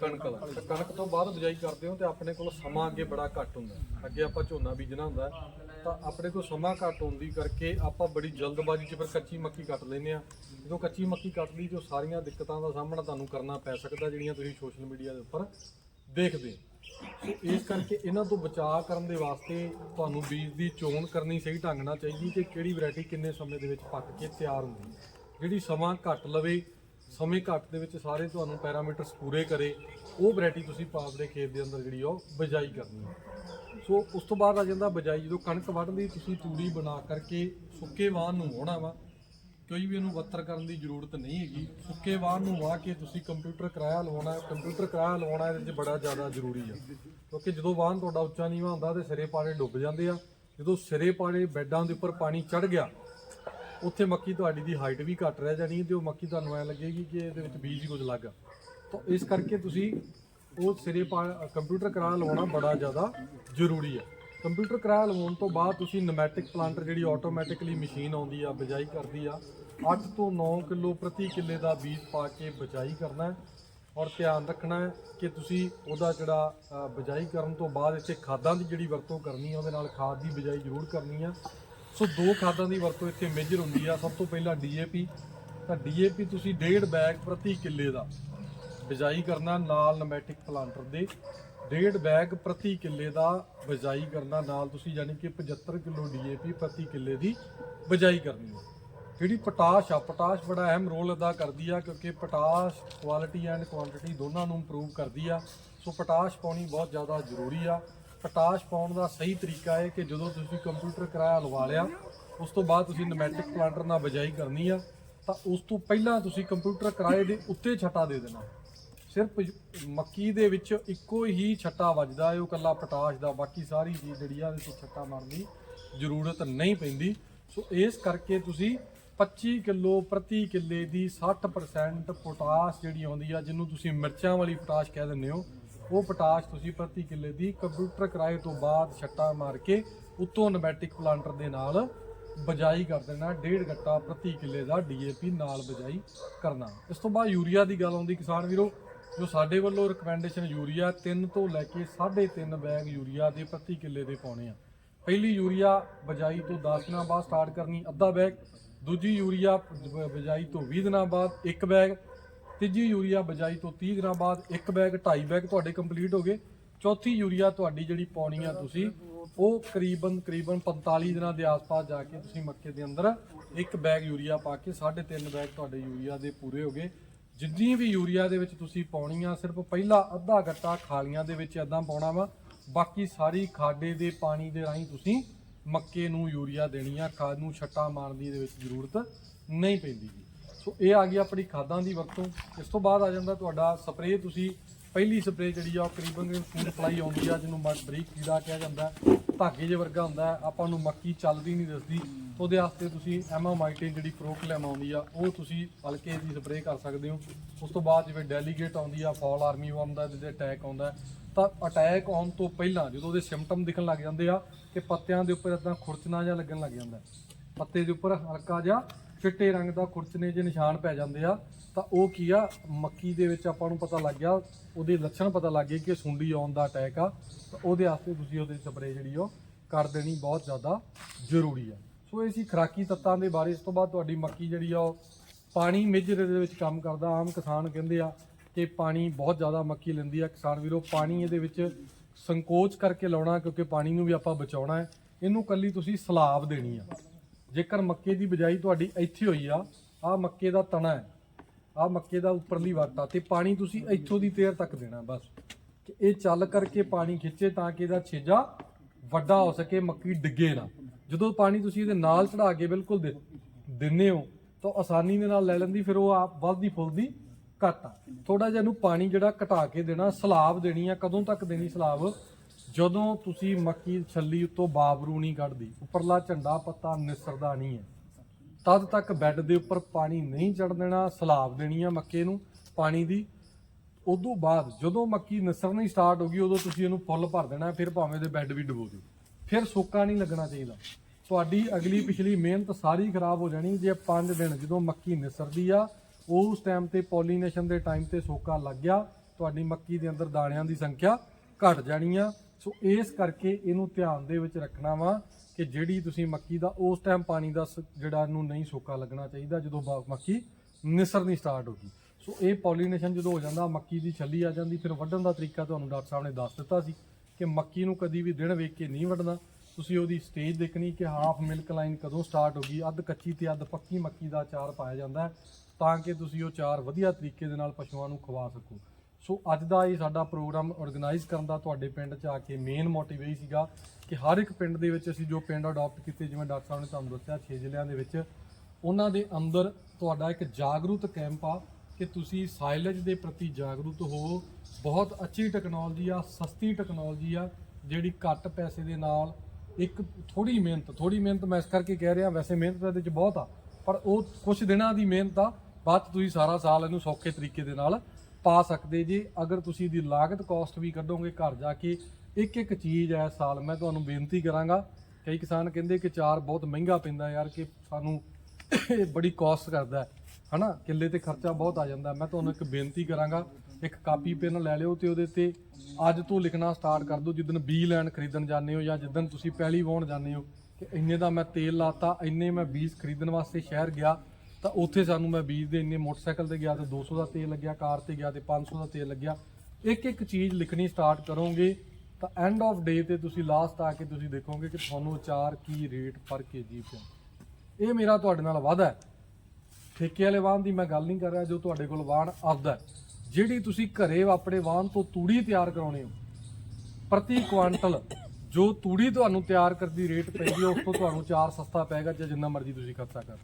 ਕਣਕ ਵਾਲਾ। ਕਣਕ ਤੋਂ ਬਾਅਦ ਬਿਜਾਈ ਕਰਦੇ ਹੋ ਤੇ ਆਪਣੇ ਕੋਲ ਸਮਾਂ ਅੱਗੇ ਬੜਾ ਘੱਟ ਹੁੰਦਾ। ਅੱਗੇ ਆਪਾਂ ਝੋਨਾ ਬੀਜਣਾ ਹੁੰਦਾ। ਤਾਂ ਆਪਣੇ ਕੋਲ ਸਮਾਂ ਘੱਟ ਹੋਣ ਕਰਕੇ ਆਪਾਂ ਬੜੀ ਜਲਦਬਾਜ਼ੀ 'ਚ ਫਿਰ ਕੱਚੀ ਮੱਕੀ ਕੱਟ ਲੈਂਦੇ ਆ ਜਦੋਂ ਕੱਚੀ ਮੱਕੀ ਕੱਟ ਲਈ ਜੋ ਸਾਰੀਆਂ ਦਿੱਕਤਾਂ ਦਾ ਸਾਹਮਣਾ ਤੁਹਾਨੂੰ ਕਰਨਾ ਪੈ ਸਕਦਾ, ਜਿਹੜੀਆਂ ਤੁਸੀਂ ਸੋਸ਼ਲ ਮੀਡੀਆ ਦੇ ਉੱਪਰ ਦੇਖਦੇ ਸੋ ਇਸ ਕਰਕੇ ਇਹਨਾਂ ਤੋਂ ਬਚਾਅ ਕਰਨ ਦੇ ਵਾਸਤੇ ਤੁਹਾਨੂੰ ਬੀਜ ਦੀ ਚੋਣ ਕਰਨੀ ਸਹੀ ਢੰਗ ਨਾਲ ਚਾਹੀਦੀ ਕਿ ਕਿਹੜੀ ਵੈਰਾਈਟੀ ਕਿੰਨੇ ਸਮੇਂ ਦੇ ਵਿੱਚ ਪੱਕ ਕੇ ਤਿਆਰ ਹੁੰਦੀ ਹੈ। ਜਿਹੜੀ ਸਮਾਂ ਘੱਟ ਲਵੇ ਸਮੇਂ ਘੱਟ ਦੇ ਵਿੱਚ ਸਾਰੇ ਤੁਹਾਨੂੰ ਪੈਰਾਮੀਟਰਸ ਪੂਰੇ ਕਰੇ, ਉਹ ਵੈਰਾਈਟੀ ਤੁਸੀਂ ਪਾਪ ਦੇ ਖੇਤ ਦੇ ਅੰਦਰ ਜਿਹੜੀ ਉਹ ਬਿਜਾਈ ਕਰਨੀ ਹੈ ਸੋ ਉਸ ਤੋਂ ਬਾਅਦ ਆ ਜਾਂਦਾ ਬਿਜਾਈ, ਜਦੋਂ ਕਣਕ ਵੱਢ ਲਈ ਤੁਸੀਂ ਤੂੜੀ ਬਣਾ ਕਰਕੇ ਸੁੱਕੇ ਵਾਹਨ ਨੂੰ ਵਾਹੁਣਾ ਵਾ। ਕੋਈ ਵੀ ਇਹਨੂੰ ਬੱਤਰ ਕਰਨ ਦੀ ਜ਼ਰੂਰਤ ਨਹੀਂ ਹੈਗੀ। ਸੁੱਕੇ ਵਾਹਨ ਨੂੰ ਵਾਹ ਕੇ ਤੁਸੀਂ ਕੰਪਿਊਟਰ ਕਿਰਾਇਆ ਲਵਾਉਣਾ ਹੈ ਕੰਪਿਊਟਰ ਕਿਰਾਇਆ ਲਵਾਉਣਾ ਇਹਦੇ 'ਚ ਬੜਾ ਜ਼ਿਆਦਾ ਜ਼ਰੂਰੀ ਆ। ਕਿਉਂਕਿ ਜਦੋਂ ਵਾਹਨ ਤੁਹਾਡਾ ਉੱਚਾ ਨੀਵਾਂ ਹੁੰਦਾ ਤੇ ਸਿਰੇ ਪਾੜੇ ਡੁੱਬ ਜਾਂਦੇ ਆ, ਜਦੋਂ ਸਿਰੇ ਪਾੜੇ ਬੈੱਡਾਂ ਦੇ ਉੱਪਰ ਪਾਣੀ ਚੜ ਗਿਆ ਉੱਥੇ ਮੱਕੀ ਤੁਹਾਡੀ ਦੀ ਹਾਈਟ ਵੀ ਘੱਟ ਰਹਿ ਜਾਣੀ ਹੈ ਤੇ ਉਹ ਮੱਕੀ ਤੁਹਾਨੂੰ ਐ ਲੱਗੇਗੀ ਕਿ ਇਹਦੇ ਵਿੱਚ ਬੀਜ ਹੀ ਕੁਝ ਆ। ਤਾਂ ਇਸ ਕਰਕੇ ਤੁਸੀਂ ਉਹ ਸਿਰੇ ਪਾ- ਕੰਪਿਊਟਰ ਕਿਰਾਇਆ ਲਵਾਉਣਾ ਬੜਾ ਜ਼ਿਆਦਾ ਜ਼ਰੂਰੀ ਹੈ ਕੰਪਿਊਟਰ ਕਿਰਾਇਆ ਲਵਾਉਣ ਤੋਂ ਬਾਅਦ ਤੁਸੀਂ ਨਮੈਟਿਕ ਪਲਾਂਟਰ ਜਿਹੜੀ ਆਟੋਮੈਟਿਕਲੀ ਮਸ਼ੀਨ ਆਉਂਦੀ ਆ ਬਿਜਾਈ ਕਰਦੀ ਆ 8 ਤੋਂ 9 ਕਿਲੋ ਪ੍ਰਤੀ ਕਿੱਲੇ ਦਾ ਬੀਜ ਪਾ ਕੇ ਬਿਜਾਈ ਕਰਨਾ ਹੈ ਔਰ ਧਿਆਨ ਰੱਖਣਾ ਹੈ ਕਿ ਤੁਸੀਂ ਉਹਦਾ ਜਿਹੜਾ ਅ, ਬਿਜਾਈ ਕਰਨ ਤੋਂ ਬਾਅਦ ਇੱਥੇ ਖਾਦਾਂ ਦੀ ਜਿਹੜੀ ਵਰਤੋਂ ਕਰਨੀ ਹੈ ਉਹਦੇ ਨਾਲ ਖਾਦ ਦੀ ਬਿਜਾਈ ਜ਼ਰੂਰ ਕਰਨੀ ਆ। ਸੋ ਦੋ ਖਾਦਾਂ ਦੀ ਵਰਤੋਂ ਇੱਥੇ ਮੇਜਰ ਹੁੰਦੀ ਆ। ਸਭ ਤੋਂ ਪਹਿਲਾਂ ਡੀਏਪੀ। ਤਾਂ ਡੀਏਪੀ ਤੁਸੀਂ ਡੇਢ ਬੈਗ ਪ੍ਰਤੀ ਕਿੱਲੇ ਦਾ ਬਿਜਾਈ ਕਰਨਾ ਨਾਲ ਨਮੈਟਿਕ ਪਲਾਂਟਰ ਦੇ। ਡੇਢ ਬੈਗ ਪ੍ਰਤੀ ਕਿੱਲੇ ਦਾ ਬਿਜਾਈ ਕਰਨਾ ਨਾਲ ਤੁਸੀਂ ਯਾਨੀ ਕਿ 75 ਕਿਲੋ ਡੀਏਪੀ ਪ੍ਰਤੀ ਕਿੱਲੇ ਦੀ ਬਿਜਾਈ ਕਰਨੀ ਹੈ। ਜਿਹੜੀ ਪੋਟਾਸ਼ ਆ, ਪੋਟਾਸ਼ ਬੜਾ ਅਹਿਮ ਰੋਲ ਅਦਾ ਕਰਦੀ ਆ ਕਿਉਂਕਿ ਪੋਟਾਸ਼ ਕੁਆਲਿਟੀ ਐਂਡ ਕੁਆਂਟੀਟੀ ਦੋਨਾਂ ਨੂੰ ਇੰਪਰੂਵ ਕਰਦੀ ਆ। ਸੋ ਪੋਟਾਸ਼ ਪਾਉਣੀ ਬਹੁਤ ਜ਼ਿਆਦਾ ਜ਼ਰੂਰੀ ਆ। ਪੋਟਾਸ਼ ਪਾਉਣ ਦਾ ਸਹੀ ਤਰੀਕਾ ਹੈ ਕਿ ਜਦੋਂ ਤੁਸੀਂ ਕੰਪਿਊਟਰ ਕਿਰਾਇਆ ਲਵਾ ਲਿਆ, ਉਸ ਤੋਂ ਬਾਅਦ ਤੁਸੀਂ ਨਮੈਟਿਕ ਪਲਾਂਟਰ ਨਾਲ ਬਿਜਾਈ ਕਰਨੀ ਆ, ਤਾਂ ਉਸ ਤੋਂ ਪਹਿਲਾਂ ਤੁਸੀਂ ਕੰਪਿਊਟਰ ਕਿਰਾਏ ਦੇ ਉੱਤੇ ਛਟਾ ਦੇ ਦੇਣਾ। ਸਿਰਫ ਮੱਕੀ ਦੇ ਵਿੱਚ ਇੱਕੋ ਹੀ ਛੱਟਾ ਵੱਜਦਾ ਹੈ, ਉਹ ਕੱਲਾ ਪੋਟਾਸ਼ ਦਾ, ਬਾਕੀ ਸਾਰੀ ਚੀਜ਼ ਜਿਹੜੀ ਆ ਉਹਦੇ ਤੇ ਛੱਟਾ ਮਾਰਨ ਦੀ ਜ਼ਰੂਰਤ ਨਹੀਂ ਪੈਂਦੀ। ਸੋ ਇਸ ਕਰਕੇ ਤੁਸੀਂ 25 ਕਿਲੋ ਪ੍ਰਤੀ ਕਿੱਲੇ ਦੀ 60% ਪੋਟਾਸ਼ ਜਿਹੜੀ ਆਉਂਦੀ ਆ, ਜਿਹਨੂੰ ਤੁਸੀਂ ਮਿਰਚਾਂ ਵਾਲੀ ਪੋਟਾਸ਼ ਕਹਿ ਦਿੰਦੇ ਹੋ ਉਹ ਪੋਟਾਸ਼ ਤੁਸੀਂ ਪ੍ਰਤੀ ਕਿੱਲੇ ਦੀ ਕੰਪਿਊਟਰ ਕਿਰਾਏ ਤੋਂ ਬਾਅਦ ਛੱਟਾ ਮਾਰ ਕੇ ਉੱਤੋਂ ਨਮੈਟਿਕ ਪਲਾਂਟਰ ਦੇ ਨਾਲ ਬਜਾਈ ਕਰ ਦੇਣਾ, ਡੇਢ ਗੱਟਾ ਪ੍ਰਤੀ ਕਿੱਲੇ ਦਾ ਡੀਏਪੀ ਨਾਲ ਬਜਾਈ ਕਰਨਾ। ਇਸ ਤੋਂ ਬਾਅਦ ਯੂਰੀਆ ਦੀ ਗੱਲ ਆਉਂਦੀ ਕਿਸਾਨ ਵੀਰੋ, ਜੋ ਸਾਡੇ ਵੱਲੋਂ ਰეკਮੈਂਡੇਸ਼ਨ ਯੂਰੀਆ 3 ਤੋਂ ਲੈ ਕੇ 3.5 ਬੈਗ ਯੂਰੀਆ ਦੇ ਪ੍ਰਤੀ ਕਿੱਲੇ ਦੇ ਪਾਉਣੇ ਆ। ਪਹਿਲੀ ਯੂਰੀਆ ਬਜਾਈ ਤੋਂ 10 ਦਿਨਾਂ ਬਾਅਦ ਸਟਾਰਟ ਕਰਨੀ, ਅੱਧਾ ਬੈਗ। ਦੂਜੀ ਯੂਰੀਆ ਬ- ਬਜਾਈ ਤੋਂ 20 ਦਿਨਾਂ ਬਾਅਦ ਇੱਕ ਬੈਗ। ਤੀਜੀ ਯੂਰੀਆ ਬਜਾਈ ਤੋਂ 30 ਦਿਨਾਂ ਬਾਅਦ ਇੱਕ ਬੈਗ 2.5 ਬੈਗ ਤੁਹਾਡੇ ਕੰਪਲੀਟ ਹੋ ਗਏ। ਚੌਥੀ ਯੂਰੀਆ ਤੁਹਾਡੀ ਜਿਹੜੀ ਪਾਉਣੀ ਆ ਤੁਸੀਂ, ਉਹ ਕਰੀਬਨ ਕਰੀਬਨ 45 ਦਿਨਾਂ ਦੇ ਆਸ-ਪਾਸ ਜਾ ਕੇ ਤੁਸੀਂ ਮੱਕੇ ਦੇ ਅੰਦਰ ਇੱਕ ਬੈਗ ਯੂਰੀਆ ਪਾ ਕੇ 3.5 ਬੈਗ ਤੁਹਾਡੇ ਯੂਰੀਆ ਦੇ ਪੂਰੇ ਹੋ ਗਏ। ਜਿੰਨੀ ਵੀ ਯੂਰੀਆ ਦੇ ਵਿੱਚ ਤੁਸੀਂ ਪਾਉਣੀ ਆ ਸਿਰਫ ਪਹਿਲਾ ਅੱਧਾ ਗੱਟਾ ਖਾਲੀਆਂ ਦੇ ਵਿੱਚ ਇਦਾਂ ਪਾਉਣਾ ਵਾ। ਬਾਕੀ ਸਾਰੀ ਖਾਡੇ ਦੇ, ਪਾਣੀ ਦੇ ਰਾਹੀਂ ਤੁਸੀਂ ਮੱਕੇ ਨੂੰ ਯੂਰੀਆ ਦੇਣੀ ਆ, ਖਾਦ ਨੂੰ ਛੱਟਾ ਮਾਰਨ ਦੀ ਇਹਦੇ ਵਿੱਚ ਜ਼ਰੂਰਤ ਨਹੀਂ ਪੈਂਦੀ ਜੀ। ਸੋ ਇਹ ਆ ਗਈ ਆਪਣੀ ਖਾਦਾਂ ਦੀ ਵਰਤੋਂ। ਇਸ ਤੋਂ ਬਾਅਦ ਆ ਜਾਂਦਾ ਤੁਹਾਡਾ ਸਪਰੇਅ। ਤੁਸੀਂ ਪਹਿਲੀ ਸਪਰੇਅ ਜਿਹੜੀ ਆ ਉਹ ਕਰੀਬਨ ਫੂਡ ਫਲਾਈ ਆਉਂਦੀ ਆ, ਜਿਹਨੂੰ ਮੱਕ ਬਰੀਕ ਕੀੜਾ ਕਿਹਾ ਜਾਂਦਾ ਹੈ। ਧਾਗੇ ਜੇ ਵਰਗਾ ਹੁੰਦਾ ਆਪਾਂ ਨੂੰ ਮੱਕੀ ਚੱਲਦੀ ਨਹੀਂ ਦਿਸਦੀ। ਉਹਦੇ ਵਾਸਤੇ ਤੁਸੀਂ ਐਮਾਮਾਈਟਿਨ ਜਿਹੜੀ ਪ੍ਰੋਕਲੈਮ ਆਉਂਦੀ ਆ, ਉਹ ਤੁਸੀਂ ਹਲਕੇ ਦੀ ਸਪਰੇਅ ਕਰ ਸਕਦੇ ਹੋ। ਉਸ ਤੋਂ ਬਾਅਦ ਜਿਵੇਂ ਡੈਲੀਗੇਟ ਆਉਂਦੀ ਆ, ਫਾਲ ਆਰਮੀ ਵਰਮ ਦਾ ਜਿਹਦੇ ਅਟੈਕ ਆਉਂਦਾ ਤਾਂ ਅਟੈਕ ਆਉਣ ਤੋਂ ਪਹਿਲਾਂ ਜਦੋਂ ਉਹਦੇ ਸਿੰਪਟਮ ਦਿਖਣ ਲੱਗ ਜਾਂਦੇ ਆ, ਕਿ ਪੱਤਿਆਂ ਦੇ ਉੱਪਰ ਇਦਾਂ ਖੁਰਚਣਾ ਜਿਹਾ ਲੱਗਣ ਲੱਗ ਜਾਂਦਾ ਪੱਤੇ ਦੇ ਉੱਪਰ ਹਲਕਾ ਜਿਹਾ ਚਿੱਟੇ ਰੰਗ ਦਾ ਖੁਰਚਣੇ ਜੇ ਨਿਸ਼ਾਨ ਪੈ ਜਾਂਦੇ ਆ, ਤਾਂ ਉਹ ਕੀ ਆ, ਮੱਕੀ ਦੇ ਵਿੱਚ ਆਪਾਂ ਨੂੰ ਪਤਾ ਲੱਗ ਗਿਆ, ਉਹਦੇ ਲੱਛਣ ਪਤਾ ਲੱਗ ਗਏ ਕਿ ਸੁੰਡੀ ਆਉਣ ਦਾ ਅਟੈਕ ਆ, ਤਾਂ ਉਹਦੇ ਵਾਸਤੇ ਤੁਸੀਂ ਉਹਦੇ ਸਪਰੇਅ ਜਿਹੜੀ ਉਹ ਕਰ ਦੇਣੀ ਬਹੁਤ ਜ਼ਿਆਦਾ ਜ਼ਰੂਰੀ ਆ। ਸੋ ਇਹ ਸੀ ਖਰਾਕੀ ਤੱਤਾਂ ਦੇ ਬਾਰੇ, ਇਸ ਤੋਂ ਬਾਅਦ ਤੁਹਾਡੀ ਮੱਕੀ ਜਿਹੜੀ ਆ ਉਹ ਪਾਣੀ ਮੇਜਰ ਦੇ ਵਿੱਚ ਕੰਮ ਕਰਦਾ, ਆਮ ਕਿਸਾਨ ਕਹਿੰਦੇ ਆ ਕਿ ਪਾਣੀ ਬਹੁਤ ਜ਼ਿਆਦਾ ਮੱਕੀ ਲੈਂਦੀ ਆ। ਕਿਸਾਨ ਵੀਰੋ, ਪਾਣੀ ਇਹਦੇ ਵਿੱਚ ਸੰਕੋਚ ਕਰਕੇ ਲਾਉਣਾ, ਕਿਉਂਕਿ ਪਾਣੀ ਨੂੰ ਵੀ ਆਪਾਂ ਬਚਾਉਣਾ ਹੈ। ਇਹਨੂੰ ਕੱਲੀ ਤੁਸੀਂ ਸਲਾਬ ਦੇਣੀ ਆ। ਜੇਕਰ ਮੱਕੇ ਦੀ ਬਿਜਾਈ ਤੁਹਾਡੀ ਇੱਥੇ ਹੋਈ ਆ ਆ ਮੱਕੇ ਦਾ ਤਣਾ ਹੈ ਆ ਮੱਕੇ ਦਾ ਉੱਪਰਲੀ ਵੱਟ ਆ, ਤੇ ਪਾਣੀ ਤੁਸੀਂ ਇੱਥੋਂ ਦੀ ਤੇਰ ਤੱਕ ਦੇਣਾ, ਬਸ। ਕਿ ਇਹ ਚੱਲ ਕਰਕੇ ਪਾਣੀ ਖਿੱਚੇ ਤਾਂ ਕਿ ਇਹਦਾ ਛੇਜਾ ਵੱਡਾ ਹੋ ਸਕੇ, ਮੱਕੀ ਡਿੱਗੇ ਨਾ। ਜਦੋਂ ਪਾਣੀ ਤੁਸੀਂ ਇਹਦੇ ਨਾਲ ਚੜਾ ਕੇ ਬਿਲਕੁਲ ਦੇ ਦਿੰਨੇ ਹੋ, ਤਾਂ ਆਸਾਨੀ ਦੇ ਨਾਲ ਲੈ ਲੈਂਦੀ, ਫਿਰ ਉਹ ਆਪ ਵੱਧਦੀ ਫੁੱਲਦੀ ਘੱਟ ਆ। ਥੋੜਾ ਜਿਹਾ ਇਹਨੂੰ ਪਾਣੀ ਜਿਹੜਾ ਘਟਾ ਕੇ ਦੇਣਾ, ਸਲਾਬ ਦੇਣੀ ਆ, ਕਦੋਂ ਤੱਕ ਦੇਣੀ ਸਲਾਬ? ਜਦੋਂ ਤੁਸੀਂ ਮੱਕੀ ਛੱਲੀ ਉੱਤੋਂ ਬਾਬਰੂ ਨਹੀਂ ਕੱਢਦੀ, ਉੱਪਰਲਾ ਝੰਡਾ ਪੱਤਾ ਨਿਸਰਦਾ ਨਹੀਂ ਹੈ। ਤਦ ਤੱਕ ਬੈੱਡ ਦੇ ਉੱਪਰ ਪਾਣੀ ਨਹੀਂ ਚੜ ਦੇਣਾ, ਸਲਾਬ ਦੇਣੀ ਆ ਮੱਕੇ ਨੂੰ ਪਾਣੀ ਦੀ। ਉਦੋਂ ਬਾਅਦ ਜਦੋਂ ਮੱਕੀ ਨਿਸਰਨੀ ਸਟਾਰਟ ਹੋ ਗਈ, ਉਦੋਂ ਤੁਸੀਂ ਇਹਨੂੰ ਫੁੱਲ ਭਰ ਦੇਣਾ, ਫਿਰ ਭਾਵੇਂ ਦੇ ਬੈੱਡ ਵੀ ਡੁਬੋ ਦਿਓ। ਫਿਰ ਸੋਕਾ ਨਹੀਂ ਲੱਗਣਾ ਚਾਹੀਦਾ। ਤੁਹਾਡੀ ਅਗਲੀ ਪਿਛਲੀ ਮਿਹਨਤ ਸਾਰੀ ਖਰਾਬ ਹੋ ਜਾਣੀ, ਜੇ 5 ਦਿਨ ਜਦੋਂ ਮੱਕੀ ਨਿਸਰਦੀ ਆ, ਉਸ ਟਾਈਮ ਤੇ ਪੋਲੀਨੇਸ਼ਨ ਦੇ ਟਾਈਮ ਤੇ ਸੋਕਾ ਲੱਗ ਗਿਆ, ਤੁਹਾਡੀ ਮੱਕੀ ਦੇ ਅੰਦਰ ਦਾਣਿਆਂ ਦੀ ਸੰਖਿਆ ਘਟ ਜਾਣੀ ਆ। ਸੋ ਇਸ ਕਰਕੇ ਇਹਨੂੰ ਧਿਆਨ ਦੇ ਵਿੱਚ ਰੱਖਣਾ ਵਾ ਕਿ ਜਿਹੜੀ ਤੁਸੀਂ ਮੱਕੀ ਦਾ, ਉਸ ਟਾਈਮ ਪਾਣੀ ਦਾ ਸ- ਜਿਹੜਾ ਨੂੰ ਨਹੀਂ ਸੋਕਾ ਲੱਗਣਾ ਚਾਹੀਦਾ, ਜਦੋਂ ਬਾ- ਮੱਕੀ ਨਿਸਰਨੀ ਸਟਾਰਟ ਹੋ ਗਈ। ਸੋ ਇਹ ਪੋਲੀਨੇਸ਼ਨ ਜਦੋਂ ਹੋ ਜਾਂਦਾ, ਮੱਕੀ ਦੀ ਛੱਲੀ ਆ ਜਾਂਦੀ, ਫਿਰ ਵੱਢਣ ਦਾ ਤਰੀਕਾ ਤੁਹਾਨੂੰ ਡਾਕਟਰ ਸਾਹਿਬ ਨੇ ਦੱਸ ਦਿੱਤਾ ਸੀ ਕਿ ਮੱਕੀ ਨੂੰ ਕਦੀ ਵੀ ਦਿਨ ਵੇਖ ਕੇ ਨਹੀਂ ਵੱਢਣਾ। ਤੁਸੀਂ ਉਹਦੀ ਸਟੇਜ ਦੇਖਣੀ ਕਿ ਹਾਫ ਮਿਲਕ ਲਾਈਨ ਕਦੋਂ ਸਟਾਰਟ ਹੋ ਗਈ, ਅੱਧ ਕੱਚੀ ਤੇ ਅੱਧ ਪੱਕੀ ਮੱਕੀ ਦਾ ਚਾਰ ਪਾਇਆ ਜਾਂਦਾ ਹੈ, ਤਾਂ ਕਿ ਤੁਸੀਂ ਉਹ ਚਾਰ ਵਧੀਆ ਤਰੀਕੇ ਦੇ ਨਾਲ ਪਸ਼ੂਆਂ ਨੂੰ ਖਵਾ ਸਕੋ। ਸੋ ਅੱਜ ਦਾ ਇਹ ਸਾਡਾ ਪ੍ਰੋਗਰਾਮ ਆਰਗੇਨਾਈਜ਼ ਕਰਨ ਦਾ ਤੁਹਾਡੇ ਪਿੰਡ 'ਚ ਆ ਕੇ ਮੇਨ ਮੋਟਿਵ ਇਹ ਸੀਗਾ ਕਿ ਹਰ ਇੱਕ ਪਿੰਡ ਦੇ ਵਿੱਚ ਅਸੀਂ ਜੋ ਪਿੰਡ ਅਡਾਪਟ ਕੀਤੇ, ਜਿਵੇਂ ਡਾਕਟਰ ਸਾਹਿਬ ਨੇ ਤੁਹਾਨੂੰ ਦੱਸਿਆ 6 ਜ਼ਿਲ੍ਹਿਆਂ ਦੇ ਵਿੱਚ, ਉਹਨਾਂ ਦੇ ਅੰਦਰ ਤੁਹਾਡਾ ਇੱਕ ਜਾਗਰੂਕ ਕੈਂਪ ਆ ਕਿ ਤੁਸੀਂ ਸਾਇਲਜ ਦੇ ਪ੍ਰਤੀ ਜਾਗਰੂਕ ਹੋ। ਬਹੁਤ ਅੱਛੀ ਟੈਕਨੋਲੋਜੀ ਆ, ਸਸਤੀ ਟੈਕਨੋਲੋਜੀ ਆ, ਜਿਹੜੀ ਘੱਟ ਪੈਸੇ ਦੇ ਨਾਲ ਇੱਕ ਥੋੜੀ ਮਿਹਨਤ ਥੋੜੀ ਮਿਹਨਤ ਮੈਂ ਇਸ ਕਰਕੇ ਕਹਿ ਰਿਹਾ, ਵੈਸੇ ਮਿਹਨਤ ਇਹਦੇ ਵਿੱਚ ਬਹੁਤ ਆ, ਪਰ ਉਹ ਕੁਝ ਦਿਨਾਂ ਦੀ ਮਿਹਨਤ ਆ, ਬਾਅਦ 'ਚ ਤੁਸੀਂ ਸਾਰਾ ਸਾਲ ਇਹਨੂੰ ਸੌਖੇ ਤਰੀਕੇ ਦੇ ਨਾਲ ਪਾ ਸਕਦੇ ਜੀ। ਅਗਰ ਤੁਸੀਂ ਦੀ ਲਾਗਤ ਕਾਸਟ ਵੀ ਕੱਢੋਗੇ ਘਰ ਜਾ ਕੇ, ਇੱਕ ਇੱਕ ਚੀਜ਼ ਐ ਸਾਲ, ਮੈਂ ਤੁਹਾਨੂੰ ਬੇਨਤੀ ਕਰਾਂਗਾ। ਕਈ ਕਿਸਾਨ ਕਹਿੰਦੇ ਕਿ ਚਾਰ ਬਹੁਤ ਮਹਿੰਗਾ ਪੈਂਦਾ ਯਾਰ ਕਿ ਸਾਨੂੰ ਇਹ ਬੜੀ ਕਾਸਟ ਕਰਦਾ ਹੈ। ਹਨਾ? ਕਿੱਲੇ ਤੇ ਖਰਚਾ ਬਹੁਤ ਆ ਜਾਂਦਾ। ਮੈਂ ਤੁਹਾਨੂੰ ਇੱਕ ਬੇਨਤੀ ਕਰਾਂਗਾ, ਇੱਕ ਕਾਪੀ ਪੈਨ ਲੈ ਲਿਓ ਤੇ ਉਹਦੇ ਤੇ ਅੱਜ ਤੋਂ ਲਿਖਣਾ ਸਟਾਰਟ ਕਰ ਦਿਓ। ਜਿੱਦਣ ਬੀ ਲੈਣ ਖਰੀਦਣ ਜਾਂਦੇ ਹੋ ਜਾਂ ਜਿੱਦਣ ਤੁਸੀਂ ਪਹਿਲੀ ਵਾਉਣ ਜਾਂਦੇ ਹੋ, ਕਿ ਇੰਨੇ ਦਾ ਮੈਂ ਤੇਲ ਲਾਤਾ, ਇੰਨੇ ਮੈਂ ਬੀਜ ਖਰੀਦਣ ਵਾਸਤੇ ਸ਼ਹਿਰ ਗਿਆ ਤਾਂ ਉੱਥੇ ਸਾਨੂੰ ਮੈਂ ਬੀਜ ਦੇ ਇੰਨੇ ਮੋਟਰਸਾਈਕਲ ਤੇ ਗਿਆ ਤੇ 200 ਦਾ ਤੇਲ ਲੱਗਿਆ, ਕਾਰ ਤੇ ਗਿਆ ਤੇ 500 ਦਾ ਤੇਲ ਲੱਗਿਆ। ਇੱਕ ਇੱਕ ਚੀਜ਼ ਲਿਖਣੀ ਸਟਾਰਟ ਕਰੋਗੇ ਤਾਂ ਐਂਡ ਆਫ ਡੇ ਤੇ ਤੁਸੀਂ ਲਾਸਟ ਆ ਕੇ ਤੁਸੀਂ ਦੇਖੋਗੇ ਕਿ ਤੁਹਾਨੂੰ ਚਾਰ ਕੀ ਰੇਟ ਪਰ ਕੇਜੀ ਪਿਆ। ਇਹ ਮੇਰਾ ਤੁਹਾਡੇ ਨਾਲ ਵਾਅਦਾ ਹੈ। ਠੇਕੇ ਵਾਲੇ ਵਾਹਨ ਦੀ ਮੈਂ ਗੱਲ ਨਹੀਂ ਕਰ ਰਿਹਾ, ਜੋ ਤੁਹਾਡੇ ਕੋਲ ਵਾਹਨ ਆਪਦਾ ਜਿਹੜੀ ਤੁਸੀਂ ਘਰੇ ਆਪਣੇ ਵਾਹਨ ਤੋਂ ਤੂੜੀ ਤਿਆਰ ਕਰਾਉਣੇ ਹੋ, ਪ੍ਰਤੀ ਕੁਆਂਟਲ ਜੋ ਤੂੜੀ ਤੁਹਾਨੂੰ ਤਿਆਰ ਕਰਦੀ ਰੇਟ ਪੈਂਦੀ ਹੈ ਉਸ ਤੋਂ ਤੁਹਾਨੂੰ ਚਾਰ ਸਸਤਾ ਪਏਗਾ ਜਾਂ ਜਿੰਨਾ ਮਰਜ਼ੀ ਤੁਸੀਂ ਖਰਚਾ ਕਰ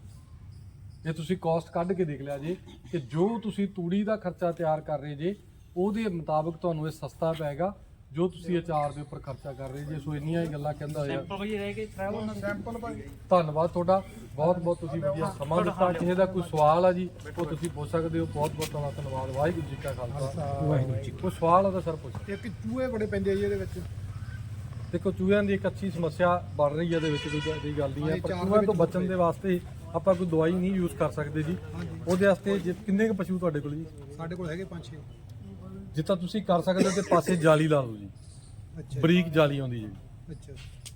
ਜੇ ਤੁਸੀਂ ਕਾਸਟ ਕੱਢ ਕੇ ਦੇਖ ਲਿਆ ਜੇ ਕਿ ਜੋ ਤੁਸੀਂ ਤੂੜੀ ਦਾ ਖਰਚਾ ਤਿਆਰ ਕਰ ਰਹੇ ਜੇ ਉਹਦੇ ਮੁਤਾਬਕ ਤੁਹਾਨੂੰ ਇਹ ਸਸਤਾ ਪਏਗਾ ਜੋ ਤੁਸੀਂ ਅਚਾਰ ਦੇ ਉੱਪਰ ਖਰਚਾ ਕਰ ਰਹੇ ਜੇ। ਸੋ ਇੰਨੀਆਂ ਹੀ ਗੱਲਾਂ ਕਹਿੰਦਾ ਹੋਇਆ। ਸੈਂਪਲ ਭਾਈ। ਧੰਨਵਾਦ ਤੁਹਾਡਾ। ਬਹੁਤ ਬਹੁਤ ਤੁਸੀਂ ਵਧੀਆ ਸਮਾਂ ਦਿੱਤਾ। ਕਿਸੇ ਦਾ ਕੋਈ ਸਵਾਲ ਆ ਜੀ ਉਹ ਤੁਸੀਂ ਪੁੱਛ ਸਕਦੇ ਹੋ। ਬਹੁਤ ਬਹੁਤ ਤੁਹਾਡਾ ਧੰਨਵਾਦ। ਵਾਹਿਗੁਰੂ ਜੀ ਕਾ ਖਾਲਸਾ। ਵਾਹਿਗੁਰੂ ਜੀ ਕੋਈ ਸਵਾਲ ਆ ਤਾਂ ਸਰ ਪੁੱਛੋ। ਇੱਕ ਚੂਹੇ ਬੜੇ ਪੈਂਦੇ ਆ ਜੀ ਇਹਦੇ ਵਿੱਚ। ਦੇਖੋ ਚੂਹਿਆਂ ਦੀ ਇੱਕ ਅੱਛੀ ਸਮੱਸਿਆ ਬਣ ਰਹੀ ਹੈ ਇਹਦੇ ਵਿੱਚ ਕੋਈ ਗੱਲ ਨਹੀਂ ਹੈ ਪਰ ਚੂਹਿਆਂ ਤੋਂ ਵਿੱਚ ਬਚਣ ਦੇ ਵਾਸਤੇ ਆਪਾਂ ਕੋਈ ਦਵਾਈ ਨਹੀਂ ਯੂਜ਼ ਕਰ ਸਕਦੇ ਜੀ। ਉਹਦੇ ਵਾਸਤੇ ਜੇ- ਕਿੰਨੇ ਕੁ ਪਸ਼ੂ ਤੁਹਾਡੇ ਕੋਲ ਜੀ? ਸਾਡੇ ਕੋਲ ਹੈਗੇ ਪੰਜ ਛੇ। ਜਿੱਦਾਂ ਤੁਸੀਂ ਕਰ ਸਕਦੇ ਹੋ ਤੇ ਪਾਸੇ ਜਾਲੀ ਲਾ ਲਓ ਜੀ। ਅੱਛਾ। ਬਰੀਕ ਜਾਲੀ ਆਉਂਦੀ ਜੀ। ਅੱਛਾ।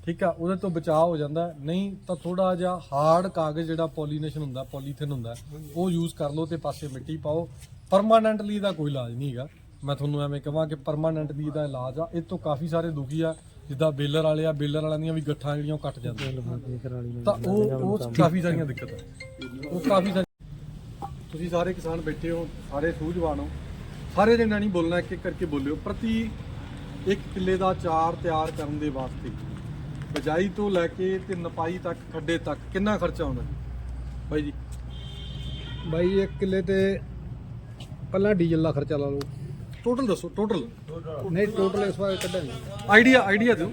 ਠੀਕ ਆ ਉਹਦੇ ਤੋਂ ਬਚਾਅ ਹੋ ਜਾਂਦਾ। ਹੈ। ਨਹੀਂ ਤਾਂ ਥੋੜਾ ਜਿਹਾ ਹਾਰਡ ਕਾਗਜ਼ ਜਿਹੜਾ ਪੋਲੀਨੇਸ਼ਨ ਹੁੰਦਾ ਪੋਲੀਥਿਨ ਹੁੰਦਾ ਉਹ ਯੂਜ਼ ਕਰ ਲਓ ਤੇ ਪਾਸੇ ਮਿੱਟੀ ਪਾਓ। ਪਰਮਾਨੈਂਟਲੀ ਦਾ ਕੋਈ ਇਲਾਜ ਨਹੀਂ ਹੈਗਾ। ਮੈਂ ਤੁਹਾਨੂੰ ਐਵੇਂ ਕਹਾਂ ਕਿ ਪਰਮਾਨੈਂਟਲੀ ਦਾ ਇਲਾਜ ਆ। ਇਹ ਤੋਂ ਕਾਫੀ ਸਾਰੇ ਦੁਖੀ ਆ। ਜਿੱਦਾਂ ਬੇਲਰ ਵਾਲੇ ਆ ਬੇਲਰ ਵਾਲਿਆਂ ਦੀਆਂ ਵੀ ਗੱਠਾਂ ਜਿਹੜੀਆਂ ਉਹ ਕੱਟ ਜਾਂਦੀਆਂ। ਤਾਂ ਉਹ ਉਹ ਕਾਫੀ ਸਾਰੀਆਂ ਦਿੱਕਤਾਂ। ਉਹ ਕਾਫੀ ਸਾਰੀ ਤੁਸੀਂ ਸਾਰੇ ਕਿਸਾਨ ਬੈਠੇ ਹੋ ਸਾਰੇ ਸੂਝਵਾਨ ਹੋ। ਸਾਰੇ ਜਣਿਆਂ ਨਹੀਂ ਬੋਲਣਾ ਇੱਕ ਇੱਕ ਕਰਕੇ ਬੋਲਿਓ। ਪ੍ਰਤੀ ਇੱਕ ਕਿੱਲੇ ਦਾ ਚਾਰ ਤਿਆਰ ਕਰਨ ਦੇ ਵਾਸਤੇ ਬਜਾਈ ਤੋਂ ਲੈ ਕੇ ਤੇ ਨਪਾਈ ਤੱਕ ਖੱਡੇ ਤੱਕ ਕਿੰਨਾ ਖਰਚਾ ਆਉਂਦਾ? ਬਾਈ ਜੀ। ਬਾਈ ਇੱਕ ਕਿੱਲੇ ਤੇ ਪਹਿਲਾਂ ਡੀਜ਼ਲ ਦਾ ਖਰਚਾ ਲਾ ਲਓ। ਟੋਟਲ ਦੱਸੋ ਟੋਟਲ ਨਹੀਂ ਟੋਟਲ ਇਸ ਵਾਰ ਕੱਢਿਆ ਨਹੀਂ। ਆਈਡੀਆ ਆਈਡੀਆ ਦਿਓ।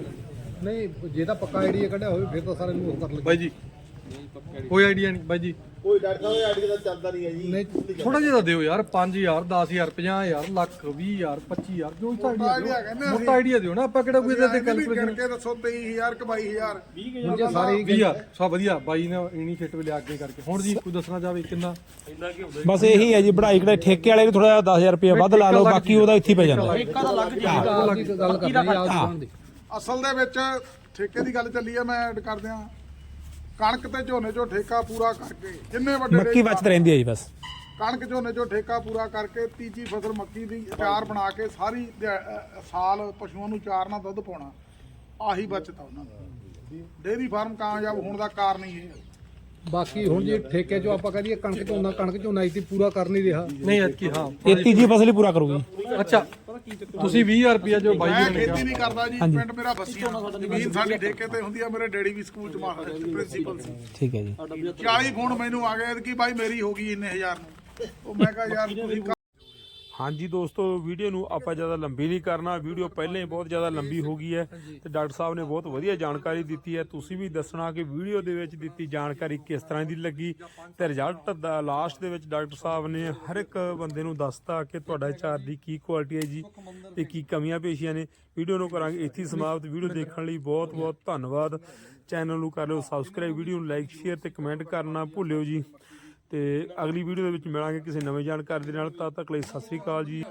ਨਹੀਂ ਜੇ ਤਾਂ ਪੱਕਾ ਆਈਡੀਆ ਕੱਢਿਆ ਹੋਵੇ ਫਿਰ ਤਾਂ ਸਾਰੇ ਨੂੰ ਉਹ ਕਰ ਲਗੇ। ਬਾਈ ਜੀ। ਕੋਈ ਆਈਡੀਆ ਨਹੀਂ ਬਾਈ ਜੀ। ਕੋਈ ਡਾਕਟਰ ਸਾਹਿਬ ਆਈਡੀ ਦਾ ਚੱਲਦਾ ਨਹੀਂ ਹੈ ਜੀ। ਨਹੀਂ ਥੋੜਾ ਜਿਹਾ ਤਾਂ ਦਿਓ ਯਾਰ 5000 10000 50000 ਲੱਖ 20000 25000 ਜੋ ਮੋਟਾ ਆਈਡੀਆ ਆਈਡੀਆ ਦਿਓ। ਨਾ ਆਪਾਂ ਕਿਹੜਾ ਕੋਈ ਇਹਦੇ ਤੇ ਕੈਲਕੂਲੇਸ਼ਨ ਕਰਕੇ ਦੱਸੋ 23000 ਕਿ 22000 ਹੁਣ ਜੇ ਸਾਰੇ ਹੀ 20000 ਸਭ ਵਧੀਆ ਬਾਈ ਨੇ ਇਨੀਸ਼ੀਏਟਿਵ ਲਿਆ ਅੱਗੇ ਕਰਕੇ। ਹੁਣ ਜੀ ਕੋਈ ਦੱਸਣਾ ਚਾਹਵੇ ਕਿੰਨਾ? ਬਸ ਇਹੀ ਹੈ ਜੀ ਬੜਾਈ ਕਿਹੜੇ ਠੇਕੇ ਵਾਲੇ ਨੂੰ ਥੋੜਾ 10000 ਰੁਪਏ ਵੱਧ ਲਾ ਲਓ ਬਾਕੀ ਉਹਦਾ ਇੱਥੇ ਪੈ ਜਾਂਦਾ। ਅਸਲ ਦੇ ਵਿੱਚ ਠੇਕੇ ਦੀ ਗੱਲ ਚੱਲੀ ਆ ਮੈਂ ਐਡ ਕਰ ਦਿਆਂ। ਕਣਕ ਤੇ ਝੋਨੇ ਚੋਂ ਠੇਕਾ ਪੂਰਾ ਕਰਕੇ ਜਿੰਨੇ ਵੱਡੇ ਮੱਕੀ ਬਚਤ ਰਹਿੰਦੀ ਹੈ ਜੀ ਬਸ। ਕਣਕ ਝੋਨੇ ਚੋਂ ਠੇਕਾ ਪੂਰਾ ਕਰਕੇ ਤੀਜੀ ਫਸਲ ਮੱਕੀ ਦੀ ਅਚਾਰ ਬਣਾ ਕੇ ਸਾਰੀ ਦਿਹਾ- ਸਾਲ ਪਸ਼ੂਆਂ ਨੂੰ ਚਾਰ ਨਾਲ ਦੁੱਧ ਪਾਉਣਾ ਆਹੀ ਬਚਤ ਆ ਉਹਨਾਂ ਦੀ। ਡੇਅਰੀ ਫਾਰਮ ਕਾਮਯਾਬ ਹੋਣ ਦਾ ਕਾਰਨ ਹੀ ਇਹ ਹੈ ਬਾਕੀ ਹੁਣ ਜੇ ਠੇਕੇ ਚੋਂ ਆਪਾਂ ਕਹਦੀਏ ਕਣਕ ਝੋਨਾ ਕਣਕ ਝੋਨਾ ਇਤੀ ਪੂਰਾ ਕਰ ਨਹੀਂ ਰਿਹਾ। ਨਹੀਂ ਐਤਕੀ ਹਾਂ। ਇਹ ਤੀਜੀ ਫਸਲ ਹੀ ਪੂਰਾ ਕਰੂਗੀ। ਅੱਛਾ। ਤੁਸੀਂ 20000 ਰੁਪਇਆ ਜੋ ਬਾਈ ਮੈਂ ਜੀ ਨੇ ਖੇਤੀ ਨਹੀਂ ਕਰਦਾ ਜੀ ਪਿੰਡ ਮੇਰਾ ਬੱਸੀਆਂ ਜ਼ਮੀਨ ਸਾਡੀ ਠੇਕੇ ਤੇ ਹੁੰਦੀ ਆ ਮੇਰੇ ਡੈਡੀ ਵੀ ਸਕੂਲ ਚ ਮਾਹਰ ਪ੍ਰਿੰਸੀਪਲ ਸੀ। ਠੀਕ ਹੈ ਜੀ। 40 ਫੋਨ ਮੈਨੂੰ ਆ ਗਏ ਕਿ ਬਾਈ ਮੇਰੀ ਹੋ ਗਈ ਇੰਨੇ ਹਜ਼ਾਰ ਨੂੰ। ਉਹ ਮੈਂ ਕਿਹਾ ਯਾਰ ਤੁਸੀਂ ਹਾਂਜੀ ਦੋਸਤੋ ਵੀਡੀਓ ਨੂੰ ਆਪਾਂ ਜ਼ਿਆਦਾ ਲੰਬੀ ਨਹੀਂ ਕਰਨਾ। ਵੀਡੀਓ ਪਹਿਲਾਂ ਹੀ ਬਹੁਤ ਜ਼ਿਆਦਾ ਲੰਬੀ ਹੋ ਗਈ ਹੈ ਤੇ ਡਾਕਟਰ ਸਾਹਿਬ ਨੇ ਬਹੁਤ ਵਧੀਆ ਜਾਣਕਾਰੀ ਦਿੱਤੀ ਹੈ। ਤੁਸੀਂ ਵੀ ਦੱਸਣਾ ਕਿ ਵੀਡੀਓ ਦੇ ਵਿੱਚ ਦਿੱਤੀ ਜਾਣਕਾਰੀ ਕਿਸ ਤਰ੍ਹਾਂ ਦੀ ਲੱਗੀ ਤੇ ਰਿਜ਼ਲਟ ਦਾ ਲਾਸਟ ਦੇ ਵਿੱਚ ਡਾਕਟਰ ਸਾਹਿਬ ਨੇ ਹਰ ਇੱਕ ਬੰਦੇ ਨੂੰ ਦੱਸਤਾ ਕਿ ਤੁਹਾਡਾ ਚਾਰ ਦੀ ਕੀ ਕੁਆਲਿਟੀ ਹੈ ਜੀ ਤੇ ਕੀ ਕਮੀਆਂ ਪੇਸ਼ੀਆਂ ਨੇ। ਵੀਡੀਓ ਨੂੰ ਕਰਾਂਗੇ ਇੱਥੇ ਸਮਾਪਤ। ਵੀਡੀਓ ਦੇਖਣ ਲਈ ਬਹੁਤ ਬਹੁਤ ਧੰਨਵਾਦ। ਚੈਨਲ ਨੂੰ ਕਰ ਲਿਓ ਸਬਸਕ੍ਰਾਈਬ ਵੀਡੀਓ ਨੂੰ ਲਾਈਕ ਸ਼ੇਅਰ ਤੇ ਕਮੈਂਟ ਕਰਨਾ ਭੁੱਲਿਓ ਜੀ। ਤੇ ਅਗਲੀ ਵੀਡੀਓ ਦੇ ਵਿੱਚ ਮਿਲਾਂਗੇ ਕਿਸੇ ਨਵੇਂ ਜਾਣਕਾਰੀ ਦੇ ਨਾਲ। ਤਦ ਤੱਕ ਲਈ ਸਤਿ ਸ੍ਰੀ ਅਕਾਲ ਜੀ।